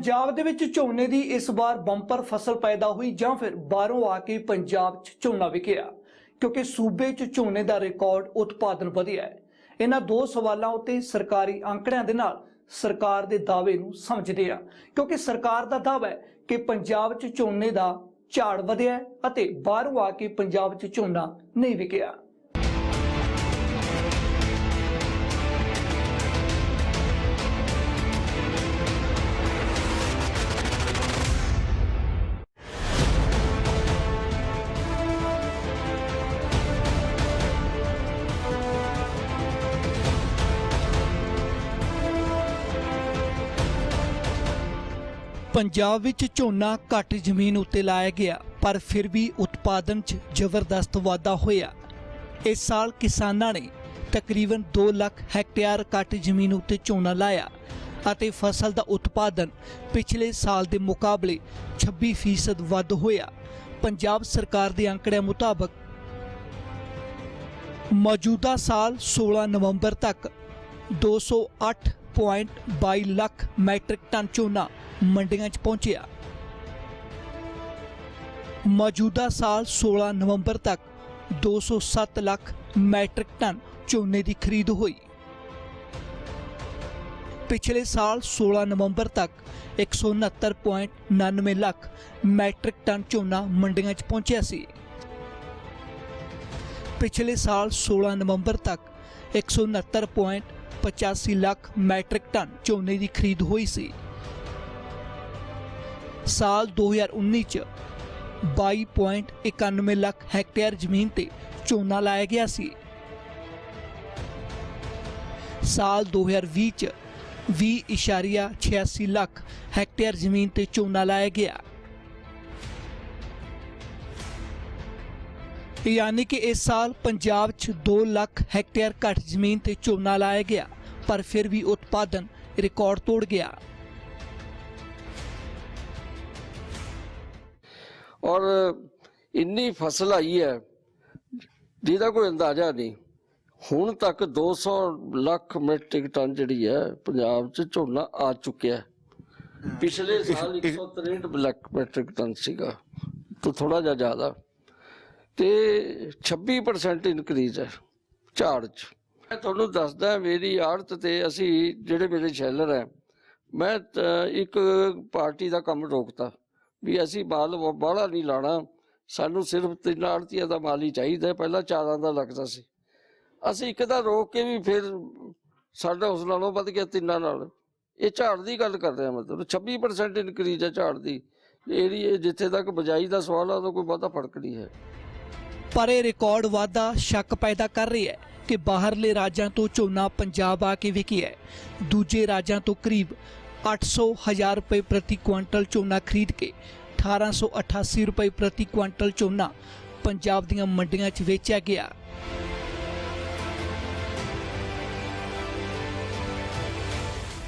ਪੰਜਾਬ ਦੇ ਵਿੱਚ ਝੋਨੇ ਦੀ ਇਸ ਵਾਰ ਬੰਪਰ ਫਸਲ ਪੈਦਾ ਹੋਈ ਜਾਂ ਫਿਰ ਬਾਹਰੋਂ ਆ ਕੇ ਪੰਜਾਬ 'ਚ ਝੋਨਾ ਵਿਕਿਆ, ਕਿਉਂਕਿ ਸੂਬੇ 'ਚ ਝੋਨੇ ਦਾ ਰਿਕਾਰਡ ਉਤਪਾਦਨ ਵਧਿਆ ਹੈ। ਇਹਨਾਂ ਦੋ ਸਵਾਲਾਂ ਉੱਤੇ ਸਰਕਾਰੀ ਅੰਕੜਿਆਂ ਦੇ ਨਾਲ ਸਰਕਾਰ ਦੇ ਦਾਅਵੇ ਨੂੰ ਸਮਝਦੇ ਆ ਕਿਉਂਕਿ ਸਰਕਾਰ ਦਾ ਦਾਅਵਾ ਹੈ ਕਿ ਪੰਜਾਬ 'ਚ ਝੋਨੇ ਦਾ ਝਾੜ ਵਧਿਆ ਅਤੇ ਬਾਹਰੋਂ ਆ ਕੇ ਪੰਜਾਬ 'ਚ ਝੋਨਾ ਨਹੀਂ ਵਿਕਿਆ। ਪੰਜਾਬ ਵਿੱਚ ਝੋਨਾ ਘੱਟ ਜ਼ਮੀਨ ਉੱਤੇ ਲਾਇਆ ਗਿਆ, ਪਰ ਫਿਰ ਵੀ ਉਤਪਾਦਨ 'ਚ ਜ਼ਬਰਦਸਤ ਵਾਧਾ ਹੋਇਆ। ਇਸ ਸਾਲ ਕਿਸਾਨਾਂ ਨੇ ਤਕਰੀਬਨ 2 ਲੱਖ ਹੈਕਟੇਅਰ ਘੱਟ ਜ਼ਮੀਨ ਉੱਤੇ ਝੋਨਾ ਲਾਇਆ ਅਤੇ ਫਸਲ ਦਾ ਉਤਪਾਦਨ ਪਿਛਲੇ ਸਾਲ ਦੇ ਮੁਕਾਬਲੇ 26% ਵੱਧ ਹੋਇਆ। ਪੰਜਾਬ ਸਰਕਾਰ ਦੇ ਅੰਕੜਿਆਂ ਮੁਤਾਬਕ ਮੌਜੂਦਾ ਸਾਲ 16 ਨਵੰਬਰ ਤੱਕ 208.22 ਲੱਖ ਮੈਟ੍ਰਿਕ ਟਨ ਝੋਨਾ ਮੰਡੀਆਂ 'ਚ ਪਹੁੰਚਿਆ। ਮੌਜੂਦਾ ਸਾਲ 16 ਨਵੰਬਰ ਤੱਕ 207 ਲੱਖ ਮੈਟ੍ਰਿਕ ਟਨ ਝੋਨੇ ਦੀ ਖਰੀਦ ਹੋਈ। ਪਿਛਲੇ ਸਾਲ 16 ਨਵੰਬਰ ਤੱਕ 169.99 ਲੱਖ ਮੈਟ੍ਰਿਕ ਟਨ ਝੋਨਾ ਮੰਡੀਆਂ 'ਚ ਪਹੁੰਚਿਆ ਸੀ। ਪਿਛਲੇ ਸਾਲ 16 ਨਵੰਬਰ ਤੱਕ 169.85 ਲੱਖ ਮੈਟ੍ਰਿਕ ਟਨ ਝੋਨੇ ਦੀ ਖਰੀਦ ਹੋਈ ਸੀ। ਸਾਲ 2019 ਚ 22.91 ਲੱਖ ਹੈਕਟੇਅਰ ਜ਼ਮੀਨ ਤੇ ਝੋਨਾ ਲਾਇਆ ਗਿਆ ਸੀ। ਸਾਲ 2020 ਚ 20.86 ਲੱਖ ਹੈਕਟੇਅਰ ਜ਼ਮੀਨ ਤੇ ਝੋਨਾ ਲਾਇਆ ਗਿਆ। ਯਾਨੀ ਕਿ ਇਸ ਸਾਲ ਪੰਜਾਬ 'ਚ 2 ਲੱਖ ਹੈਕਟੇਅਰ ਘੱਟ ਜ਼ਮੀਨ ਤੇ ਝੋਨਾ ਲਾਇਆ ਗਿਆ, ਪਰ ਫਿਰ ਵੀ ਉਤਪਾਦਨ ਰਿਕਾਰਡ ਤੋੜ ਗਿਆ। ਔਰ ਇੰਨੀ ਫਸਲ ਆਈ ਹੈ ਜਿਹਦਾ ਕੋਈ ਅੰਦਾਜ਼ਾ ਨਹੀਂ। ਹੁਣ ਤੱਕ 200 ਲੱਖ ਮੈਟ੍ਰਿਕ ਟਨ ਜਿਹੜੀ ਹੈ ਪੰਜਾਬ 'ਚ ਝੋਨਾ ਆ ਚੁੱਕਿਆ ਹੈ। ਪਿਛਲੇ ਸਾਲ 163 ਲੱਖ ਮੈਟ੍ਰਿਕ ਟਨ ਸੀਗਾ ਤੋਂ ਥੋੜਾ ਜਿਹਾ ਜ਼ਿਆਦਾ। ਤੇ 26% ਇਨਕਰੀਜ਼ ਹੈ ਝਾੜ 'ਚ। ਮੈਂ ਤੁਹਾਨੂੰ ਦੱਸਦਾ ਮੇਰੀ ਆੜਤ ਤੇ ਅਸੀਂ ਜਿਹੜੇ ਮੇਰੇ ਸ਼ੈਲਰ ਹੈ ਮੈਂ ਇੱਕ ਪਾਰਟੀ ਦਾ ਕੰਮ ਰੋਕਤਾ। ਵੀ ਅਸੀਂ ਮਾਲ ਬਾਹਲਾ ਨਹੀਂ ਲਾਣਾ। ਸਾਨੂੰ ਸਿਰਫ ਤਿੰਨ ਆੜਤੀਆਂ ਦਾ ਮਾਲ ਹੀ ਚਾਹੀਦਾ ਪਹਿਲਾਂ ਚਾਰਾਂ ਦਾ ਲੱਗਦਾ ਸੀ। ਅਸੀਂ ਇੱਕ ਦਾ ਰੋਕ ਕੇ ਵੀ ਫਿਰ ਸਾਡਾ ਉਸ ਨਾਲੋਂ ਵੱਧ ਗਿਆ ਤਿੰਨਾਂ ਨਾਲ। ਇਹ ਝਾੜ ਦੀ ਗੱਲ ਕਰ ਰਿਹਾ ਮਤਲਬ 26% ਇਨਕਰੀਜ਼ ਹੈ ਝਾੜ ਦੀ। ਏਰੀਏ ਜਿੱਥੇ ਤੱਕ ਬਜਾਈ ਦਾ ਸਵਾਲ ਆ, ਉਹਦਾ ਕੋਈ ਬਹੁਤਾ ਫ਼ਰਕ ਨਹੀਂ ਹੈ। ਪਰ ਇਹ ਰਿਕਾਰਡ ਵਾਧਾ ਸ਼ੱਕ ਪੈਦਾ ਕਰ ਰਹੀ ਹੈ ਕਿ ਬਾਹਰਲੇ ਰਾਜਾਂ ਤੋਂ ਝੋਨਾ ਪੰਜਾਬ ਆ ਕੇ ਵਿਕਿਆ ਹੈ। ਦੂਜੇ ਰਾਜਾਂ ਤੋਂ ਕਰੀਬ 800 ਹਜ਼ਾਰ ਰੁਪਏ ਪ੍ਰਤੀ ਕੁਇੰਟਲ ਝੋਨਾ ਖਰੀਦ ਕੇ 1888 ਰੁਪਏ ਪ੍ਰਤੀ ਕੁਇੰਟਲ ਝੋਨਾ ਪੰਜਾਬ ਦੀਆਂ ਮੰਡੀਆਂ 'ਚ ਵੇਚਿਆ ਗਿਆ।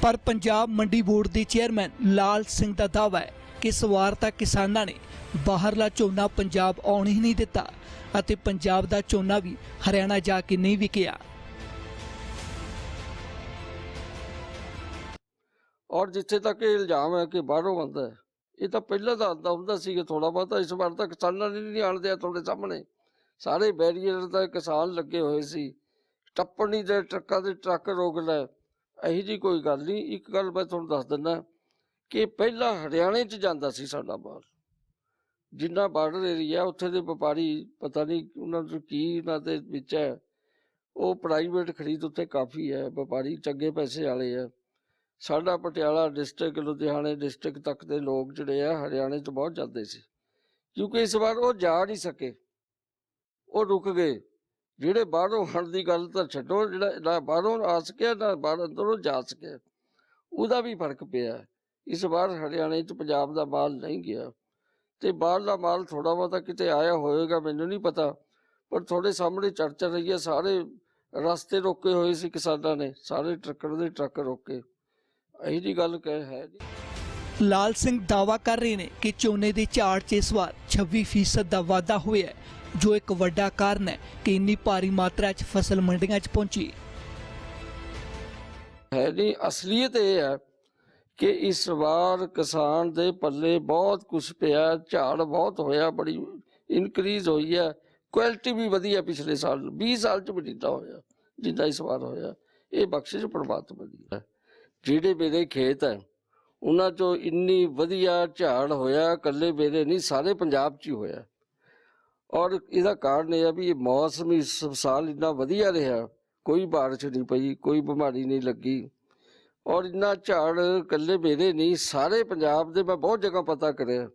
ਪਰ ਪੰਜਾਬ ਮੰਡੀ ਬੋਰਡ ਦੇ ਚੇਅਰਮੈਨ ਲਾਲ ਸਿੰਘ ਦਾ ਦਾਅਵਾ ਹੈ ਕਿ ਇਸ ਵਾਰ ਤਾਂ ਕਿਸਾਨਾਂ ਨੇ ਬਾਹਰਲਾ ਝੋਨਾ ਪੰਜਾਬ ਆਉਣ ਹੀ ਨਹੀਂ ਦਿੱਤਾ ਅਤੇ ਪੰਜਾਬ ਦਾ ਝੋਨਾ ਵੀ ਹਰਿਆਣਾ ਜਾ ਕੇ ਨਹੀਂ ਵਿਕਿਆ। ਔਰ ਜਿੱਥੇ ਤੱਕ ਇਹ ਇਲਜ਼ਾਮ ਹੈ ਕਿ ਬਾਹਰੋਂ ਆਉਂਦਾ ਹੈ, ਇਹ ਤਾਂ ਪਹਿਲਾਂ ਤਾਂ ਆਉਂਦਾ ਹੁੰਦਾ ਸੀ ਕਿ ਥੋੜਾ ਬਹੁਤਾ ਇਸ ਵਾਰ ਤਾਂ ਕਿਸਾਨਾਂ ਨੇ ਨਹੀਂ ਆਣ ਦਿਆ ਤੁਹਾਡੇ ਸਾਹਮਣੇ। ਸਾਰੇ ਬੈਰੀਅਰ ਦਾ ਕਿਸਾਨ ਲੱਗੇ ਹੋਏ ਸੀ। ਟੱਪਣ ਦੇ ਟਰੱਕਾਂ ਦੇ ਟਰੱਕ ਰੋਕ ਲੈ, ਇਹੀ ਜੀ ਕੋਈ ਗੱਲ ਨਹੀਂ। ਇੱਕ ਗੱਲ ਮੈਂ ਤੁਹਾਨੂੰ ਦੱਸ ਦਿੰਦਾ ਕਿ ਪਹਿਲਾਂ ਹਰਿਆਣੇ 'ਚ ਜਾਂਦਾ ਸੀ ਸਾਡਾ ਬਾਹਰ। ਜਿੰਨਾ ਬਾਰਡਰ ਏਰੀਆ ਉੱਥੇ ਦੇ ਵਪਾਰੀ ਪਤਾ ਨਹੀਂ ਉਹਨਾਂ ਨੂੰ ਕੀ ਉਹਨਾਂ ਦੇ ਵਿੱਚ ਹੈ। ਉਹ ਪ੍ਰਾਈਵੇਟ ਖਰੀਦ ਉੱਥੇ ਕਾਫੀ ਹੈ, ਵਪਾਰੀ ਚੰਗੇ ਪੈਸੇ ਵਾਲੇ ਆ ਸਾਡਾ ਪਟਿਆਲਾ ਡਿਸਟ੍ਰਿਕਟ ਲੁਧਿਆਣੇ ਡਿਸਟ੍ਰਿਕਟ ਤੱਕ ਦੇ ਲੋਕ ਜਿਹੜੇ ਆ ਹਰਿਆਣੇ ਤੋਂ ਬਹੁਤ ਜਾਂਦੇ ਸੀ। ਕਿਉਂਕਿ ਇਸ ਵਾਰ ਉਹ ਜਾ ਨਹੀਂ ਸਕੇ। ਉਹ ਰੁਕ ਗਏ। ਜਿਹੜੇ ਬਾਹਰੋਂ ਆਉਣ ਦੀ ਗੱਲ ਤਾਂ ਛੱਡੋ, ਜਿਹੜਾ ਨਾ ਬਾਹਰੋਂ ਆ ਸਕਿਆ, ਨਾ ਬਾਹਰ ਅੰਦਰੋਂ ਜਾ ਸਕਿਆ। ਉਹਦਾ ਵੀ ਫ਼ਰਕ ਪਿਆ। ਇਸ ਵਾਰ ਹਰਿਆਣੇ ਚ ਪੰਜਾਬ ਦਾ ਮਾਲ ਨਹੀਂ ਗਿਆ। ਤੇ ਬਾਹਰਲਾ ਮਾਲ ਥੋੜਾ ਬਹੁਤਾ ਕਿਤੇ ਆਇਆ ਹੋਵੇਗਾ, ਮੈਨੂੰ ਨਹੀਂ ਪਤਾ। ਪਰ ਤੁਹਾਡੇ ਸਾਹਮਣੇ ਚਰਚਾ ਰਹੀ ਹੈ ਸਾਰੇ ਰਸਤੇ ਰੋਕੇ ਹੋਏ ਸੀ ਕਿਸਾਨਾਂ ਨੇ, ਸਾਰੇ ਟਰੱਕਰ ਦੇ ਟਰੱਕ ਰੋਕੇ। ਇਹੀ ਜੀ ਗੱਲ ਕਹਿ ਹੈ ਜੀ। ਲਾਲ ਸਿੰਘ ਦਾਵਾ ਕਰ ਰਹੇ ਨੇ ਕਿ ਝੋਨੇ ਦੇ ਝਾੜ 'ਚ ਇਸ ਵਾਰ 26% ਦਾ ਵਾਧਾ ਹੋਇਆ ਹੈ ਜੋ ਇੱਕ ਵੱਡਾ ਕਾਰਨ ਹੈ ਕਿ ਇੰਨੀ ਭਾਰੀ ਮਾਤਰਾ 'ਚ ਫਸਲ ਮੰਡੀਆਂ 'ਚ ਪਹੁੰਚੀ। ਹੈ ਨਹੀਂ ਅਸਲੀਅਤ ਇਹ ਹੈ ਕਿ ਇਸ ਵਾਰ ਕਿਸਾਨ ਦੇ ਪੱਲੇ ਬਹੁਤ ਕੁਝ ਪਿਆ ਝਾੜ ਬਹੁਤ ਹੋਇਆ ਬੜੀ ਇਨਕਰੀਜ਼ ਹੋਈ ਹੈ ਕੁਆਲਿਟੀ ਵੀ ਵਧੀਆ ਪਿਛਲੇ ਸਾਲ 20 ਸਾਲ ਚ ਵੀ ਜਿੱਦਾਂ ਹੋਇਆ ਜਿੱਦਾਂ ਇਸ ਵਾਰ ਹੋਇਆ ਇਹ ਬਖਸ਼ਿਸ਼ ਪ੍ਰਮਾਤਮਾ ਦੀ ਹੈ। ਜਿਹੜੇ ਮੇਰੇ ਖੇਤ ਹੈ, ਉਹਨਾਂ ਚੋਂ ਇੰਨੀ ਵਧੀਆ ਝਾੜ ਹੋਇਆ, ਇਕੱਲੇ ਮੇਰੇ ਨਹੀਂ, ਸਾਰੇ ਪੰਜਾਬ 'ਚ ਹੀ ਹੋਇਆ। ਔਰ ਇਹਦਾ ਕਾਰਨ ਇਹ ਆ ਵੀ ਇਹ ਮੌਸਮ ਇਸ ਸਾਲ ਇੰਨਾ ਵਧੀਆ ਰਿਹਾ, ਕੋਈ ਬਾਰਿਸ਼ ਨਹੀਂ ਪਈ, ਕੋਈ ਬਿਮਾਰੀ ਨਹੀਂ ਲੱਗੀ। ਔਰ ਇੰਨਾ ਝਾੜ ਇਕੱਲੇ ਮੇਰੇ ਨਹੀਂ, ਸਾਰੇ ਪੰਜਾਬ ਦੇ ਮੈਂ ਬਹੁਤ ਜਗ੍ਹਾ ਪਤਾ ਕਰਿਆ।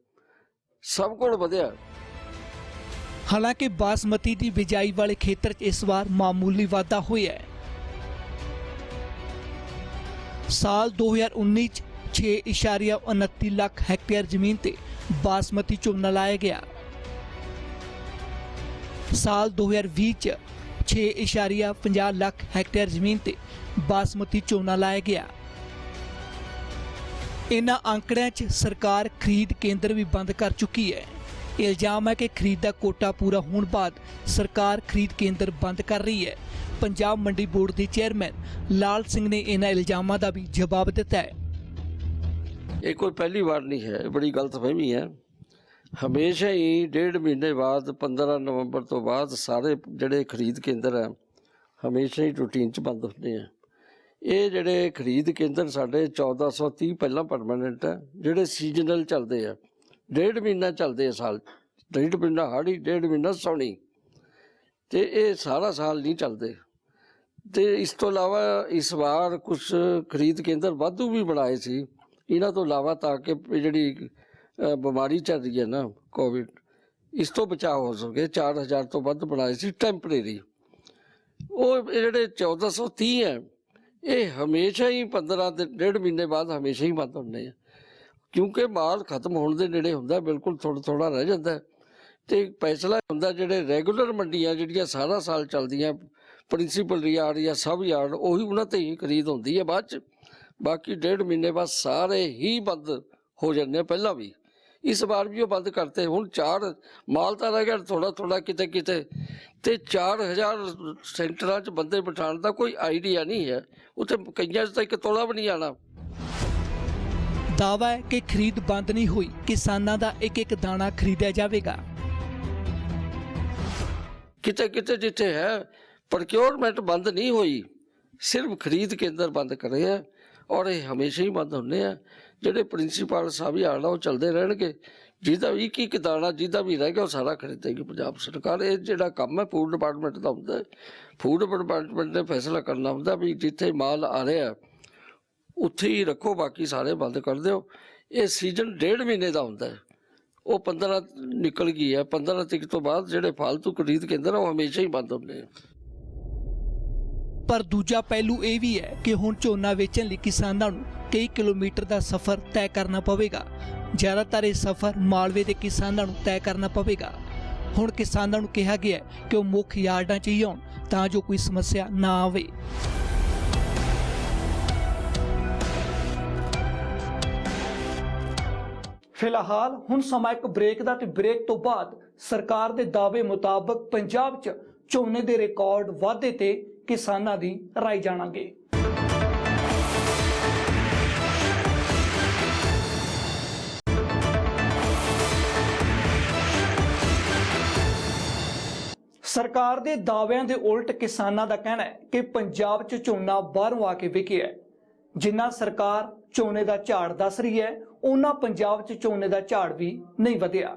ਸਭ ਕੋਲ ਵਧਿਆ। ਹਾਲਾਂਕਿ ਬਾਸਮਤੀ ਦੀ ਬਿਜਾਈ ਵਾਲੇ ਖੇਤਰ 'ਚ ਇਸ ਵਾਰ ਮਾਮੂਲੀ ਵਾਧਾ ਹੋਇਆ ਹੈ। ਸਾਲ 2019 'ਚ 6.29 ਲੱਖ ਹੈਕਟੇਅਰ ਜ਼ਮੀਨ ਤੇ ਬਾਸਮਤੀ ਝੋਨਾ ਲਾਇਆ ਗਿਆ। ਸਾਲ 2020 'ਚ 6.50 ਲੱਖ ਹੈਕਟੇਅਰ ਜ਼ਮੀਨ ਤੇ ਬਾਸਮਤੀ ਝੋਨਾ ਲਾਇਆ ਗਿਆ। ਇਨ੍ਹਾਂ ਅੰਕੜਿਆਂ 'ਚ ਸਰਕਾਰ ਖਰੀਦ ਕੇਂਦਰ ਵੀ ਬੰਦ ਕਰ ਚੁੱਕੀ ਹੈ। ਇਲਜ਼ਾਮ ਹੈ ਕਿ ਖਰੀਦ ਦਾ ਕੋਟਾ ਪੂਰਾ ਹੋਣ ਬਾਅਦ ਸਰਕਾਰ ਖਰੀਦ ਕੇਂਦਰ ਬੰਦ ਕਰ ਰਹੀ ਹੈ। ਪੰਜਾਬ ਮੰਡੀ ਬੋਰਡ ਦੇ ਚੇਅਰਮੈਨ ਲਾਲ ਸਿੰਘ ਨੇ ਇਹਨਾਂ ਇਲਜ਼ਾਮਾਂ ਦਾ ਵੀ ਜਵਾਬ ਦਿੱਤਾ ਹੈ। ਇਹ ਕੋਈ ਪਹਿਲੀ ਵਾਰ ਨਹੀਂ ਹੈ, ਇਹ ਬੜੀ ਗਲਤਫਹਿਮੀ ਹੈ। ਹਮੇਸ਼ਾ ਹੀ ਡੇਢ ਮਹੀਨੇ ਬਾਅਦ 15 ਨਵੰਬਰ ਤੋਂ ਬਾਅਦ ਸਾਰੇ ਜਿਹੜੇ ਖਰੀਦ ਕੇਂਦਰ ਹੈ, ਹਮੇਸ਼ਾ ਹੀ ਰੂਟੀਨ 'ਚ ਬੰਦ ਹੁੰਦੇ ਆ। ਇਹ ਜਿਹੜੇ ਖਰੀਦ ਕੇਂਦਰ ਸਾਡੇ 1430 ਪਹਿਲਾਂ ਪਰਮਾਨੈਂਟ ਹੈ, ਜਿਹੜੇ ਸੀਜ਼ਨਲ ਚੱਲਦੇ ਆ। ਡੇਢ ਮਹੀਨਾ ਚੱਲਦੇ ਆ ਸਾਲ। ਡੇਢ ਮਹੀਨਾ ਹਾੜੀ, ਡੇਢ ਮਹੀਨਾ ਸੌਣੀ। ਤੇ ਇਹ ਸਾਰਾ ਸਾਲ ਨਹੀਂ ਚੱਲਦੇ। ਤੇ ਇਸ ਤੋਂ ਇਲਾਵਾ ਇਸ ਵਾਰ ਕੁਝ ਖਰੀਦ ਕੇਂਦਰ ਵਾਧੂ ਵੀ ਬਣਾਏ ਸੀ। ਇਹਨਾਂ ਤੋਂ ਇਲਾਵਾ ਤਾਂ ਕਿ ਜਿਹੜੀ ਬਿਮਾਰੀ ਚੱਲ ਰਹੀ ਹੈ ਨਾ ਕੋਵਿਡ ਇਸ ਤੋਂ ਬਚਾਅ ਹੋ ਸਕੇ। 4000 ਤੋਂ ਵੱਧ ਬਣਾਏ ਸੀ ਟੈਂਪਰੇਰੀ ਉਹ ਇਹ ਜਿਹੜੇ 1430 ਹੈ, ਇਹ ਹਮੇਸ਼ਾ ਹੀ 15 ਦੇ ਡੇਢ ਮਹੀਨੇ ਬਾਅਦ ਹਮੇਸ਼ਾ ਹੀ ਬੰਦ ਹੁੰਦੇ ਆ। ਕਿਉਂਕਿ ਮਾਲ ਖਤਮ ਹੋਣ ਦੇ ਨੇੜੇ ਹੁੰਦਾ, ਬਿਲਕੁਲ ਥੋੜਾ ਥੋੜਾ ਰਹਿ ਜਾਂਦਾ ਹੈ। ਤੇ ਫੈਸਲਾ ਹੁੰਦਾ, ਜਿਹੜੇ ਰੈਗੂਲਰ ਮੰਡੀਆਂ ਜਿਹੜੀਆਂ ਸਾਰਾ ਸਾਲ ਚੱਲਦੀਆਂ, ਪ੍ਰਿੰਸੀਪਲ ਯਾਰਡ ਜਾਂ ਸਬ ਯਾਰਡ, ਉਹੀ ਉਹਨਾਂ ਤੇ ਹੀ ਖਰੀਦ ਹੁੰਦੀ ਹੈ ਬਾਅਦ ਚ। ਬਾਕੀ ਡੇਢ ਮਹੀਨੇ ਬਾਅਦ ਸਾਰੇ ਹੀ ਬੰਦ ਹੋ ਜਾਂਦੇ ਪਹਿਲਾਂ ਵੀ। ਇਸ ਵਾਰ ਵੀ ਉਹ ਬੰਦ ਕਰਤੇ, ਹੁਣ ਚਾਰ ਮਾਲ ਤਾਂ ਰਹਿ ਗਿਆ ਥੋੜਾ ਥੋੜਾ ਕਿਤੇ ਕਿਤੇ। ਤੇ 4000 ਸੈਂਟਰਾਂ 'ਚ ਬੰਦੇ ਬਿਠਾਉਣ ਦਾ ਕੋਈ ਆਈਡੀਆ ਨਹੀਂ ਹੈ। ਉੱਥੇ ਕਈਆਂ 'ਚ ਤਾਂ ਇੱਕ ਤੋਲਾ ਵੀ ਨਹੀਂ ਆਣਾ ਦਾਅਵਾ ਹੈ ਕਿ ਖਰੀਦ ਬੰਦ ਨਹੀਂ ਹੋਈ। ਕਿਸਾਨਾਂ ਦਾ ਇੱਕ ਇੱਕ ਦਾਣਾ ਖਰੀਦਿਆ ਜਾਵੇਗਾ। ਕਿਤੇ ਕਿਤੇ ਜਿੱਥੇ ਹੈ ਪ੍ਰੋਕਿਉਰਮੈਂਟ ਬੰਦ ਨਹੀਂ ਹੋਈ, ਸਿਰਫ ਖਰੀਦ ਕੇਂਦਰ ਬੰਦ ਕਰੇ ਆ ਔਰ ਇਹ ਹਮੇਸ਼ਾ ਹੀ ਬੰਦ ਹੁੰਦੇ ਆ। ਜਿਹੜੇ ਪ੍ਰਿੰਸੀਪਲ ਸਾਹਿਬ ਹੀ ਆਣਾ ਉਹ ਚੱਲਦੇ ਰਹਿਣਗੇ। ਜਿਹਦਾ ਵੀ ਇੱਕ ਇੱਕ ਦਾਣਾ, ਜਿਹਦਾ ਵੀ ਰਹਿ ਗਿਆ, ਉਹ ਸਾਰਾ ਖਰੀਦੇਗੀ ਪੰਜਾਬ ਸਰਕਾਰ। ਇਹ ਜਿਹੜਾ ਕੰਮ ਹੈ ਫੂਡ ਡਿਪਾਰਟਮੈਂਟ ਦਾ ਹੁੰਦਾ ਫੂਡ ਡਿਪਾਰਟਮੈਂਟ ਨੇ ਫੈਸਲਾ ਕਰਨਾ ਹੁੰਦਾ ਵੀ ਜਿੱਥੇ ਮਾਲ ਆ ਰਿਹਾ ਉੱਥੇ ਹੀ ਰੱਖੋ, ਬਾਕੀ ਸਾਰੇ ਬੰਦ ਕਰ ਦਿਓ। ਇਹ ਸੀਜ਼ਨ ਡੇਢ ਮਹੀਨੇ ਦਾ ਹੁੰਦਾ ਹੈ। ਉਹ 15 ਨਿਕਲ ਗਈ ਹੈ। 15 ਤਰੀਕ ਤੋਂ ਬਾਅਦ ਜਿਹੜੇ ਫालतू ਖਰੀਦ ਕੇਂਦਰ ਉਹ ਹਮੇਸ਼ਾ ਹੀ ਬੰਦ ਹੁੰਦੇ ਆ। ਪਰ ਦੂਜਾ ਪਹਿਲੂ ਇਹ ਵੀ ਹੈ ਕਿ ਹੁਣ ਝੋਨਾ ਵੇਚਣ ਲਈ ਕਿਸਾਨਾਂ ਨੂੰ ਕਈ ਕਿਲੋਮੀਟਰ ਦਾ ਸਫ਼ਰ ਤੈਅ ਕਰਨਾ ਪਵੇਗਾ। ਜ਼ਿਆਦਾਤਰ ਇਹ ਸਫ਼ਰ ਮਾਲਵੇ ਦੇ ਕਿਸਾਨਾਂ ਨੂੰ ਤੈਅ ਕਰਨਾ ਪਵੇਗਾ। ਹੁਣ ਕਿਸਾਨਾਂ ਨੂੰ ਕਿਹਾ ਗਿਆ ਕਿ ਉਹ ਮੁੱਖ ਯਾਰਡਾਂ 'ਚ ਹੀ ਆਉਣ ਤਾਂ ਜੋ ਕੋਈ ਸਮੱਸਿਆ ਨਾ ਆਵੇ। ਫਿਲਹਾਲ ਹੁਣ ਸਮਾਂ ਇੱਕ ਬ੍ਰੇਕ ਦਾ ਤੇ ਬ੍ਰੇਕ ਤੋਂ ਬਾਅਦ ਸਰਕਾਰ ਦੇ ਦਾਅਵੇ ਮੁਤਾਬਕ ਪੰਜਾਬ 'ਚ ਝੋਨੇ ਦੇ ਰਿਕਾਰਡ ਵਾਧੇ ਤੇ ਕਿਸਾਨਾਂ ਦੀ ਰਾਏ ਜਾਣਾਂਗੇ। ਸਰਕਾਰ ਦੇ ਦਾਅਵਿਆਂ ਦੇ ਉਲਟ ਕਿਸਾਨਾਂ ਦਾ ਕਹਿਣਾ ਹੈ ਕਿ ਪੰਜਾਬ 'ਚ ਝੋਨਾ ਬਾਹਰੋਂ ਆ ਕੇ ਵਿਕਿਆ ਜਿੰਨਾ ਸਰਕਾਰ ਝੋਨੇ ਦਾ ਝਾੜ ਦੱਸ ਰਹੀ ਹੈ ਉਹਨਾਂ ਪੰਜਾਬ 'ਚ ਝੋਨੇ ਦਾ ਝਾੜ ਵੀ ਨਹੀਂ ਵਧਿਆ।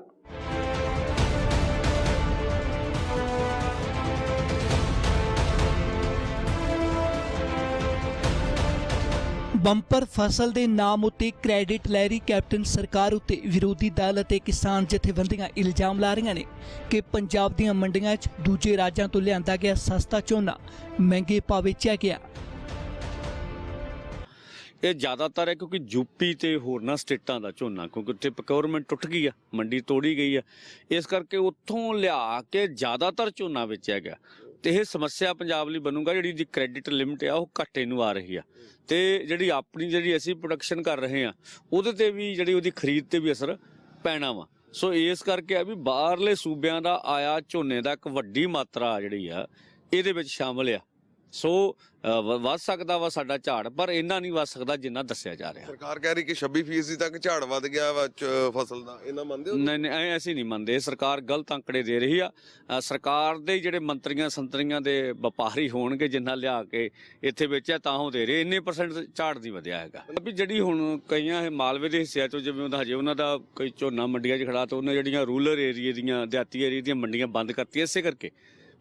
ਬੰਪਰ ਫਸਲ ਦੇ ਨਾਮ ਉੱਤੇ ਕ੍ਰੈਡਿਟ ਲੈ ਰਹੀ ਕੈਪਟਨ ਸਰਕਾਰ ਉੱਤੇ ਵਿਰੋਧੀ ਦਲ ਅਤੇ ਕਿਸਾਨ ਜਥੇਬੰਦੀਆਂ ਇਲਜ਼ਾਮ ਲਾ ਰਹੀਆਂ ਨੇ ਕਿ ਪੰਜਾਬ ਦੀਆਂ ਮੰਡੀਆਂ 'ਚ ਦੂਜੇ ਰਾਜਾਂ ਤੋਂ ਲਿਆਂਦਾ ਗਿਆ ਸਸਤਾ ਝੋਨਾ ਮਹਿੰਗੇ ਭਾਅ ਵੇਚਿਆ ਗਿਆ। ਇਹ ਜ਼ਿਆਦਾਤਰ ਹੈ ਕਿਉਂਕਿ ਯੂਪੀ ਤੇ ਹੋਰਨਾਂ ਸਟੇਟਾਂ ਦਾ ਝੋਨਾ, ਕਿਉਂਕਿ ਉੱਥੇ ਪ੍ਰੋਕਿਉਰਮੈਂਟ ਟੁੱਟ ਗਈ ਆ, ਮੰਡੀ ਤੋੜੀ ਗਈ ਆ। ਇਸ ਕਰਕੇ ਉੱਥੋਂ ਲਿਆ ਕੇ ਜ਼ਿਆਦਾਤਰ ਝੋਨਾ ਵੇਚਿਆ ਗਿਆ। ਤੇ ਇਹ ਸਮੱਸਿਆ ਪੰਜਾਬ ਲਈ ਬਣੂਗਾ, ਜਿਹੜੀ ਦੀ ਕ੍ਰੈਡਿਟ ਲਿਮਟ ਆ, ਉਹ ਘਾਟੇ ਨੂੰ ਆ ਰਹੀ ਆ। ਤੇ ਜਿਹੜੀ ਆਪਣੀ ਜਿਹੜੀ ਅਸੀਂ ਪ੍ਰੋਡਕਸ਼ਨ ਕਰ ਰਹੇ ਆ, ਉਹਦੇ ਤੇ ਵੀ ਜਿਹੜੀ ਉਹਦੀ ਖਰੀਦ ਤੇ ਵੀ ਅਸਰ ਪੈਣਾ ਵਾ। ਸੋ ਇਸ ਕਰਕੇ ਆ ਵੀ ਬਾਹਰਲੇ ਸੂਬਿਆਂ ਦਾ ਆਇਆ ਝੋਨੇ ਦਾ ਇੱਕ ਵੱਡੀ ਮਾਤਰਾ ਜਿਹੜੀ ਆ, ਇਹਦੇ ਵਿੱਚ ਸ਼ਾਮਲ ਆ। ਸੋ ਵੱਧ ਸਕਦਾ ਵਾ ਸਾਡਾ ਝਾੜ ਪਰ ਇੰਨਾ ਨਹੀਂ ਵੱਧ ਸਕਦਾ ਜਿੰਨਾ ਦੱਸਿਆ ਜਾ ਰਿਹਾ। ਸਰਕਾਰ ਕਹਿ ਰਹੀ ਕਿ 26% ਤੱਕ ਝਾੜ ਵੱਧ ਗਿਆ ਵਾ ਫਸਲ ਦਾ। ਇਹਨਾਂ ਮੰਨਦੇ ਹੋ ਨਹੀਂ ਨਹੀਂ ਅਸੀਂ ਨਹੀਂ ਮੰਨਦੇ। ਸਰਕਾਰ ਗਲਤ ਅੰਕੜੇ ਦੇ ਰਹੀ ਆ। ਸਰਕਾਰ ਦੇ ਜਿਹੜੇ ਮੰਤਰੀਆਂ ਸੰਤਰੀਆਂ ਦੇ ਵਪਾਰੀ ਹੋਣਗੇ ਜਿੰਨਾ ਲਿਆ ਕੇ ਇੱਥੇ ਵੇਚਿਆ ਤਾਂ ਉਹ ਦੇ ਰਹੇ। ਇੰਨੇ ਪਰਸੈਂਟ ਝਾੜ ਦੀ ਵਧਿਆ ਹੈਗਾ। ਵੀ ਜਿਹੜੀ ਹੁਣ ਕਈਆਂ ਇਹ ਮਾਲਵੇ ਦੇ ਹਿੱਸਿਆਂ ਚੋਂ ਜਿਵੇਂ ਉਹਦਾ ਹਜੇ ਉਹਨਾਂ ਦਾ ਕੋਈ ਝੋਨਾ ਮੰਡੀਆਂ 'ਚ ਖੜਾ ਤਾਂ ਉਹਨਾਂ ਜਿਹੜੀਆਂ ਰੂਰਲ ਏਰੀਆ ਦੀਆਂ ਦਿਹਾਤੀ ਏਰੀਆ ਦੀਆਂ ਮੰਡੀਆਂ ਬੰਦ ਕਰਤੀਆਂ ਇਸੇ ਕਰਕੇ।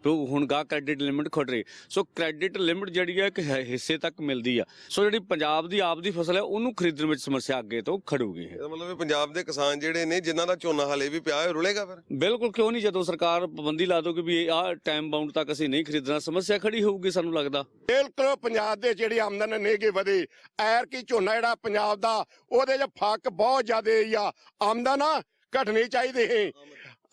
ਤੇ ਉਹ ਹੁਣ ਗਾ ਕ੍ਰੈਡਿਟ ਲਿਮਿਟ ਖੁੱਟ ਰਹੀ। ਸੋ ਕ੍ਰੈਡਿਟ ਲਿਮਿਟ ਜਿਹੜੀ ਹੈ ਇੱਕ ਹਿ- ਹਿੱਸੇ ਤੱਕ ਮਿਲਦੀ ਆ। ਸੋ ਜਿਹੜੀ ਪੰਜਾਬ ਦੀ ਆਪ ਦੀ ਫਸਲ ਹੈ ਉਹਨੂੰ ਖਰੀਦਣ ਵਿੱਚ ਸਮੱਸਿਆ ਅੱਗੇ ਤੋਂ ਖੜੂਗੀ ਇਹ। ਇਹਦਾ ਮਤਲਬ ਇਹ ਪੰਜਾਬ ਦੇ ਕਿਸਾਨ ਜਿਹੜੇ ਨੇ ਜਿਨ੍ਹਾਂ ਦਾ ਝੋਨਾ ਹਲੇ ਵੀ ਪਿਆ ਹੈ ਰੁਲੇਗਾ ਫਿਰ? ਬਿਲਕੁਲ ਕਿਉਂ ਨਹੀਂ? ਜਦੋਂ ਸਰਕਾਰ ਪਾਬੰਦੀ ਲਾ ਦੋਗੇ ਵੀ ਆਹ ਟਾਈਮ ਬਾਉਂਡ ਤੱਕ ਅਸੀਂ ਨਹੀਂ ਖਰੀਦਣਾ ਸਮੱਸਿਆ ਖੜੀ ਹੋਊਗੀ ਸਾਨੂੰ ਲੱਗਦਾ। ਬਿਲਕੁਲ ਪੰਜਾਬ ਦੇ ਜਿਹੜੀ ਆਮਦਨ ਨੇਗੇ ਵਧੇ ਐਰ ਕੀ ਝੋਨਾ ਜਿਹੜਾ ਪੰਜਾਬ ਦਾ ਉਹਦੇ 'ਚ ਫੱਕ ਬਹੁਤ ਜ਼ਿਆਦੇ ਆ। ਆਮਦਨ ਘਟਣੀ ਚਾਹੀਦੀ ਹੈ।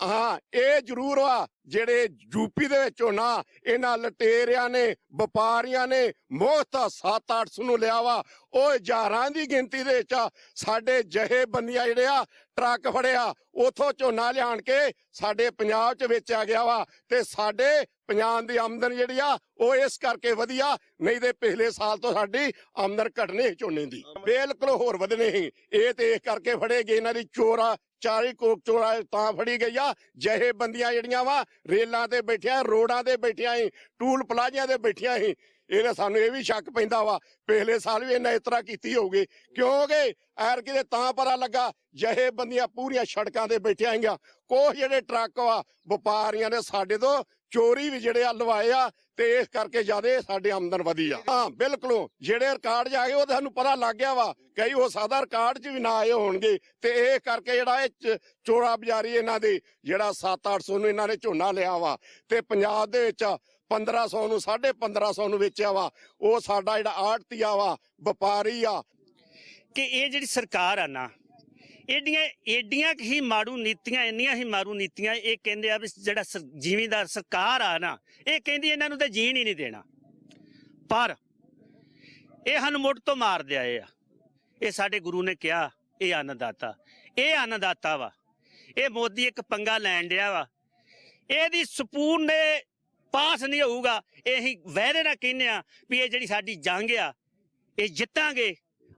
ਹਾਂ, ਇਹ ਜ਼ਰੂਰ ਵਾ ਜਿਹੜੇ ਯੂਪੀ ਦੇ ਵਿੱਚ ਝੋਨਾ ਇਹਨਾਂ ਲਟੇਰਿਆਂ ਨੇ, ਵਪਾਰੀਆਂ ਨੇ ਮੁਫਤ 7-800 ਨੂੰ ਲਿਆ ਵਾ। ਉਹ ਹਜ਼ਾਰਾਂ ਦੀ ਗਿਣਤੀ ਦੇ ਵਿੱਚ ਸਾਡੇ ਜਹੇ ਬੰਦੀਆਂ ਜਿਹੜੇ ਆ, ਟਰੱਕ ਫੜਿਆ ਉਥੋਂ ਝੋਨਾ ਲਿਆਣ ਕੇ ਸਾਡੇ ਪੰਜਾਬ 'ਚ ਵੇਚਿਆ ਗਿਆ ਵਾ ਤੇ ਸਾਡੇ ਪੰਜਾਬ ਦੀ ਆਮਦਨ ਜਿਹੜੀ ਆ, ਉਹ ਇਸ ਕਰਕੇ ਵਧੀਆ ਨਹੀਂ ਤੇ ਪਿਛਲੇ ਸਾਲ ਤੋਂ ਸਾਡੀ ਆਮਦਨ ਘਟਨੇ ਝੋਨੇ ਦੀ। ਬਿਲਕੁਲ ਹੋਰ ਵਧਨੇ ਸੀ। ਇਹ ਤੇ ਇਸ ਕਰਕੇ ਫੜੇ ਗਏ ਇਹਨਾਂ ਦੀ ਚੋਰਾ ਚਾਰੀ ਕੋਕ ਚੋਰਾ ਤਾਂ ਫੜੀ ਗਈ ਆ। ਜਹੇ ਬੰਦੀਆਂ ਜਿਹੜੀਆਂ ਵਾ, ਰੇਲਾਂ ਤੇ ਬੈਠੀਆਂ, ਰੋਡਾਂ ਤੇ ਬੈਠੀਆਂ ਸੀ, ਟੂਲ ਪਲਾਜ਼ਿਆਂ ਤੇ ਬੈਠੀਆਂ ਸੀ। ਇਹਨੇ ਸਾਨੂੰ ਇਹ ਵੀ ਸ਼ੱਕ ਪੈਂਦਾ ਵਾ, ਪਿਛਲੇ ਸਾਲ ਵੀ ਇਹਨਾਂ ਇਸ ਤਰ੍ਹਾਂ ਕੀਤੀ ਹੋਊਗੀ। ਕਿਉਂਕਿ ਐਰ ਕਿਤੇ ਤਾਂ ਪਤਾ ਲੱਗਾ, ਜਹੇ ਬੰਦੀਆਂ ਪੂਰੀਆਂ ਸੜਕਾਂ ਤੇ ਬੈਠੀਆਂ ਹੈਗੀਆਂ ਕੋਹ ਜਿਹੜੇ ਟਰੱਕ ਵਾ, ਵਪਾਰੀਆਂ ਨੇ ਸਾਡੇ ਤੋਂ ਚੋਰੀ ਵੀ ਜਿਹੜੇ ਆ ਲਵਾਏ ਆ ਤੇ ਇਸ ਕਰਕੇ ਜਿਆਦੇ ਸਾਡੇ ਆਮਦਨ ਵਧੀ ਆ। ਹਾਂ, ਬਿਲਕੁਲ। ਜਿਹੜੇ ਰਿਕਾਰਡ ਜਾ ਗਏ, ਉਹ ਤੁਹਾਨੂੰ ਪਤਾ ਲੱਗ ਗਿਆ ਵਾ ਕਈ ਹੋ ਸਕਦਾ ਰਿਕਾਰਡ 'ਚ ਵੀ ਨਾ ਆਏ ਹੋਣਗੇ ਤੇ ਇਹ ਕਰਕੇ ਜਿਹੜਾ ਇਹ ਚੋਰਾ ਬਜ਼ਾਰੀ ਇਹਨਾਂ ਦੇ ਜਿਹੜਾ 7-800 ਨੂੰ ਇਹਨਾਂ ਨੇ ਝੋਨਾ ਲਿਆ ਵਾ ਤੇ ਪੰਜਾਬ ਦੇ ਵਿੱਚ 1500 ਨੂੰ 1550 ਨੂੰ ਵੇਚਿਆ ਵਾ। ਉਹ ਸਾਡਾ ਜਿਹੜਾ ਆੜਤੀਆ ਵਾ, ਵਪਾਰੀ ਆ। ਕਿ ਇਹ ਜਿਹੜੀ ਸਰਕਾਰ ਆ ਨਾ ਏਡੀਆਂ ਏਡੀਆਂ ਹੀ ਮਾਰੂ ਨੀਤੀਆਂ, ਇੰਨੀਆਂ ਹੀ ਮਾਰੂ ਨੀਤੀਆਂ ਇਹ ਕਹਿੰਦੇ ਆ ਵੀ ਜਿਹੜਾ ਸਰ- ਜ਼ਿਮੀਂਦਾਰ ਸਰਕਾਰ ਆ ਨਾ, ਇਹ ਕਹਿੰਦੀ ਇਹਨਾਂ ਨੂੰ ਤਾਂ ਜੀਣ ਹੀ ਨਹੀਂ ਦੇਣਾ। ਪਰ ਇਹ ਸਾਨੂੰ ਮੁੱਢ ਤੋਂ ਮਾਰਦੇ ਆਏ ਆ। ਇਹ ਸਾਡੇ ਗੁਰੂ ਨੇ ਕਿਹਾ, ਇਹ ਅੰਨਦਾਤਾ ਇਹ ਅੰਨਦਾਤਾ ਵਾ। ਇਹ ਮੋਦੀ ਇੱਕ ਪੰਗਾ ਲੈਣ ਡਿਆ ਵਾ। ਇਹਦੀ ਸਪੂਨ ਨੇ ਪਾਸ ਨਹੀਂ ਹੋਊਗਾ। ਇਹੀ ਵਹਿਰੇ ਨਾਲ ਕਹਿੰਦੇ ਆ ਵੀ ਇਹ ਜਿਹੜੀ ਸਾਡੀ ਜੰਗ ਆ, ਇਹ ਜਿੱਤਾਂਗੇ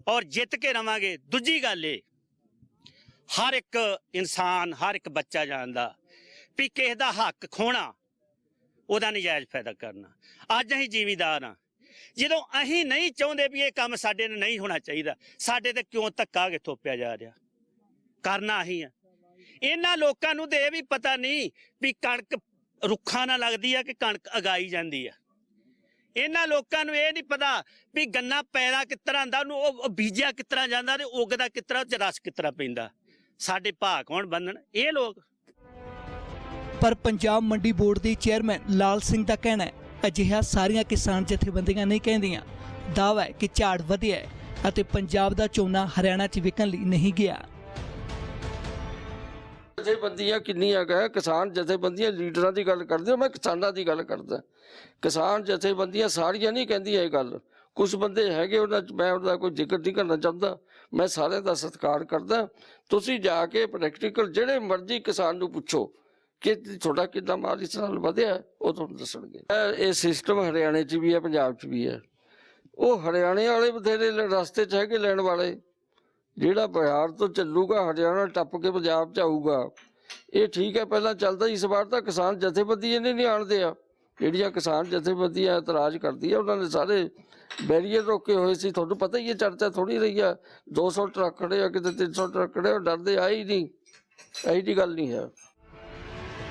ਔਰ ਜਿੱਤ ਕੇ ਰਵਾਂਗੇ। ਦੂਜੀ ਗੱਲ ਇਹ ਹਰ ਇੱਕ ਇਨਸਾਨ, ਹਰ ਇੱਕ ਬੱਚਾ ਜਾਣਦਾ ਵੀ ਕਿਸੇ ਦਾ ਹੱਕ ਖੋਣਾ, ਉਹਦਾ ਨਜਾਇਜ਼ ਫਾਇਦਾ ਕਰਨਾ। ਅੱਜ ਅਸੀਂ ਜ਼ਿਮੀਦਾਰ ਆ ਜਦੋਂ ਅਸੀਂ ਨਹੀਂ ਚਾਹੁੰਦੇ ਵੀ ਇਹ ਕੰਮ ਸਾਡੇ ਨਾਲ ਨਹੀਂ ਹੋਣਾ ਚਾਹੀਦਾ, ਸਾਡੇ ਤੇ ਕਿਉਂ ਧੱਕਾ ਕੇ ਥੋਪਿਆ ਜਾ ਰਿਹਾ? ਕਰਨਾ ਅਸੀਂ ਆ। ਇਹਨਾਂ ਲੋਕਾਂ ਨੂੰ ਤੇ ਇਹ ਵੀ ਪਤਾ ਨਹੀਂ ਵੀ ਕਣਕ ਰੁੱਖਾਂ ਨਾਲ ਲੱਗਦੀ ਆ ਕਿ ਕਣਕ ਅਗਾਈ ਜਾਂਦੀ ਆ। ਇਹਨਾਂ ਲੋਕਾਂ ਨੂੰ ਇਹ ਨਹੀਂ ਪਤਾ ਵੀ ਗੰਨਾ ਪੈਦਾ ਕਿਸ ਤਰ੍ਹਾਂ ਹੁੰਦਾ, ਉਹਨੂੰ ਉਹ ਬੀਜਿਆ ਕਿਸ ਤਰ੍ਹਾਂ ਜਾਂਦਾ ਤੇ ਉਗਦਾ ਕਿਸ ਤਰ੍ਹਾਂ ਚ ਰਸ ਕਿਸ ਤਰ੍ਹਾਂ ਪੈਂਦਾ। ਸਾਡੇ ਭਾਅ ਕੌਣ ਬੰਨਣ? ਇਹ ਲੋਕ। ਪਰ ਪੰਜਾਬ ਮੰਡੀ ਬੋਰਡ ਦੇ ਚੇਅਰਮੈਨ ਲਾਲ ਸਿੰਘ ਦਾ ਕਹਿਣਾ ਹੈ ਅਜਿਹਾ ਸਾਰੀਆਂ ਕਿਸਾਨ ਜਥੇਬੰਦੀਆਂ ਨਹੀਂ ਕਹਿੰਦੀਆਂ। ਦਾਅਵਾ ਹੈ ਕਿ ਝਾੜ ਵਧਿਆ ਹੈ ਅਤੇ ਪੰਜਾਬ ਦਾ ਝੋਨਾ ਹਰਿਆਣਾ 'ਚ ਵਿਕਣ ਲਈ ਨਹੀਂ ਗਿਆ। ਜਥੇਬੰਦੀਆਂ ਕਿੰਨੀਆਂ ਗਏ ਕਿਸਾਨ ਜਥੇਬੰਦੀਆਂ ਲੀਡਰਾਂ ਦੀ ਗੱਲ ਕਰਦੇ ਹੋ ਮੈਂ ਕਿਸਾਨਾਂ ਦੀ ਗੱਲ ਕਰਦਾ। ਕਿਸਾਨ ਜਥੇਬੰਦੀਆਂ ਸਾਰੀਆਂ ਨਹੀਂ ਕਹਿੰਦੀਆਂ ਇਹ ਗੱਲ। ਕੁਝ ਬੰਦੇ ਹੈਗੇ ਉਹਨਾਂ ਚ ਮੈਂ ਉਹਦਾ ਕੋਈ ਜ਼ਿਕਰ ਨਹੀਂ ਕਰਨਾ ਚਾਹੁੰਦਾ। ਮੈਂ ਸਾਰਿਆਂ ਦਾ ਸਤਿਕਾਰ ਕਰਦਾ। ਤੁਸੀਂ ਜਾ ਕੇ ਪ੍ਰੈਕਟੀਕਲ ਜਿਹੜੇ ਮਰਜ਼ੀ ਕਿਸਾਨ ਨੂੰ ਪੁੱਛੋ ਕਿ ਤੁਹਾਡਾ ਕਿੰਨਾ ਮਾਲ ਇਸ ਨਾਲ ਵਧਿਆ, ਉਹ ਤੁਹਾਨੂੰ ਦੱਸਣਗੇ। ਇਹ- ਸਿਸਟਮ ਹਰਿਆਣੇ 'ਚ ਵੀ ਹੈ, ਪੰਜਾਬ 'ਚ ਵੀ ਹੈ। ਉਹ ਹਰਿਆਣੇ ਵਾਲੇ ਬਥੇਰੇ ਰਸਤੇ 'ਚ ਹੈਗੇ ਲੈਣ ਵਾਲੇ। ਜਿਹੜਾ ਬਿਹਾਰ ਤੋਂ ਚੱਲੂਗਾ, ਹਰਿਆਣਾ ਟੱਪ ਕੇ ਪੰਜਾਬ 'ਚ ਆਊਗਾ, ਇਹ ਠੀਕ ਹੈ, ਪਹਿਲਾਂ ਚੱਲਦਾ ਇਸ ਵਾਰ ਤਾਂ ਕਿਸਾਨ ਜਥੇਬੰਦੀ ਇਹਨੇ ਨਹੀਂ ਆਣਦੇ ਆ। ਜਿਹੜੀਆਂ ਕਿਸਾਨ ਜਥੇਬੰਦੀਆਂ ਇਤਰਾਜ਼ ਕਰਦੀ ਹੈ ਉਹਨਾਂ ਨੇ ਸਾਰੇ ਬੈਰੀਅਰ ਰੋਕੇ ਹੋਏ ਸੀ। ਤੁਹਾਨੂੰ ਪਤਾ ਹੀ ਹੈ, ਚਰਚਾ ਥੋੜੀ ਰਹੀ ਆ। 200 ਟਰੱਕ ਖੜੇ ਆ, ਕਿਤੇ 300 ਟਰੱਕ ਖੜੇ ਆ ਡਰਦੇ ਆਏ ਹੀ ਨਹੀਂ। ਇਹੀ ਦੀ ਗੱਲ ਨਹੀਂ ਹੈ।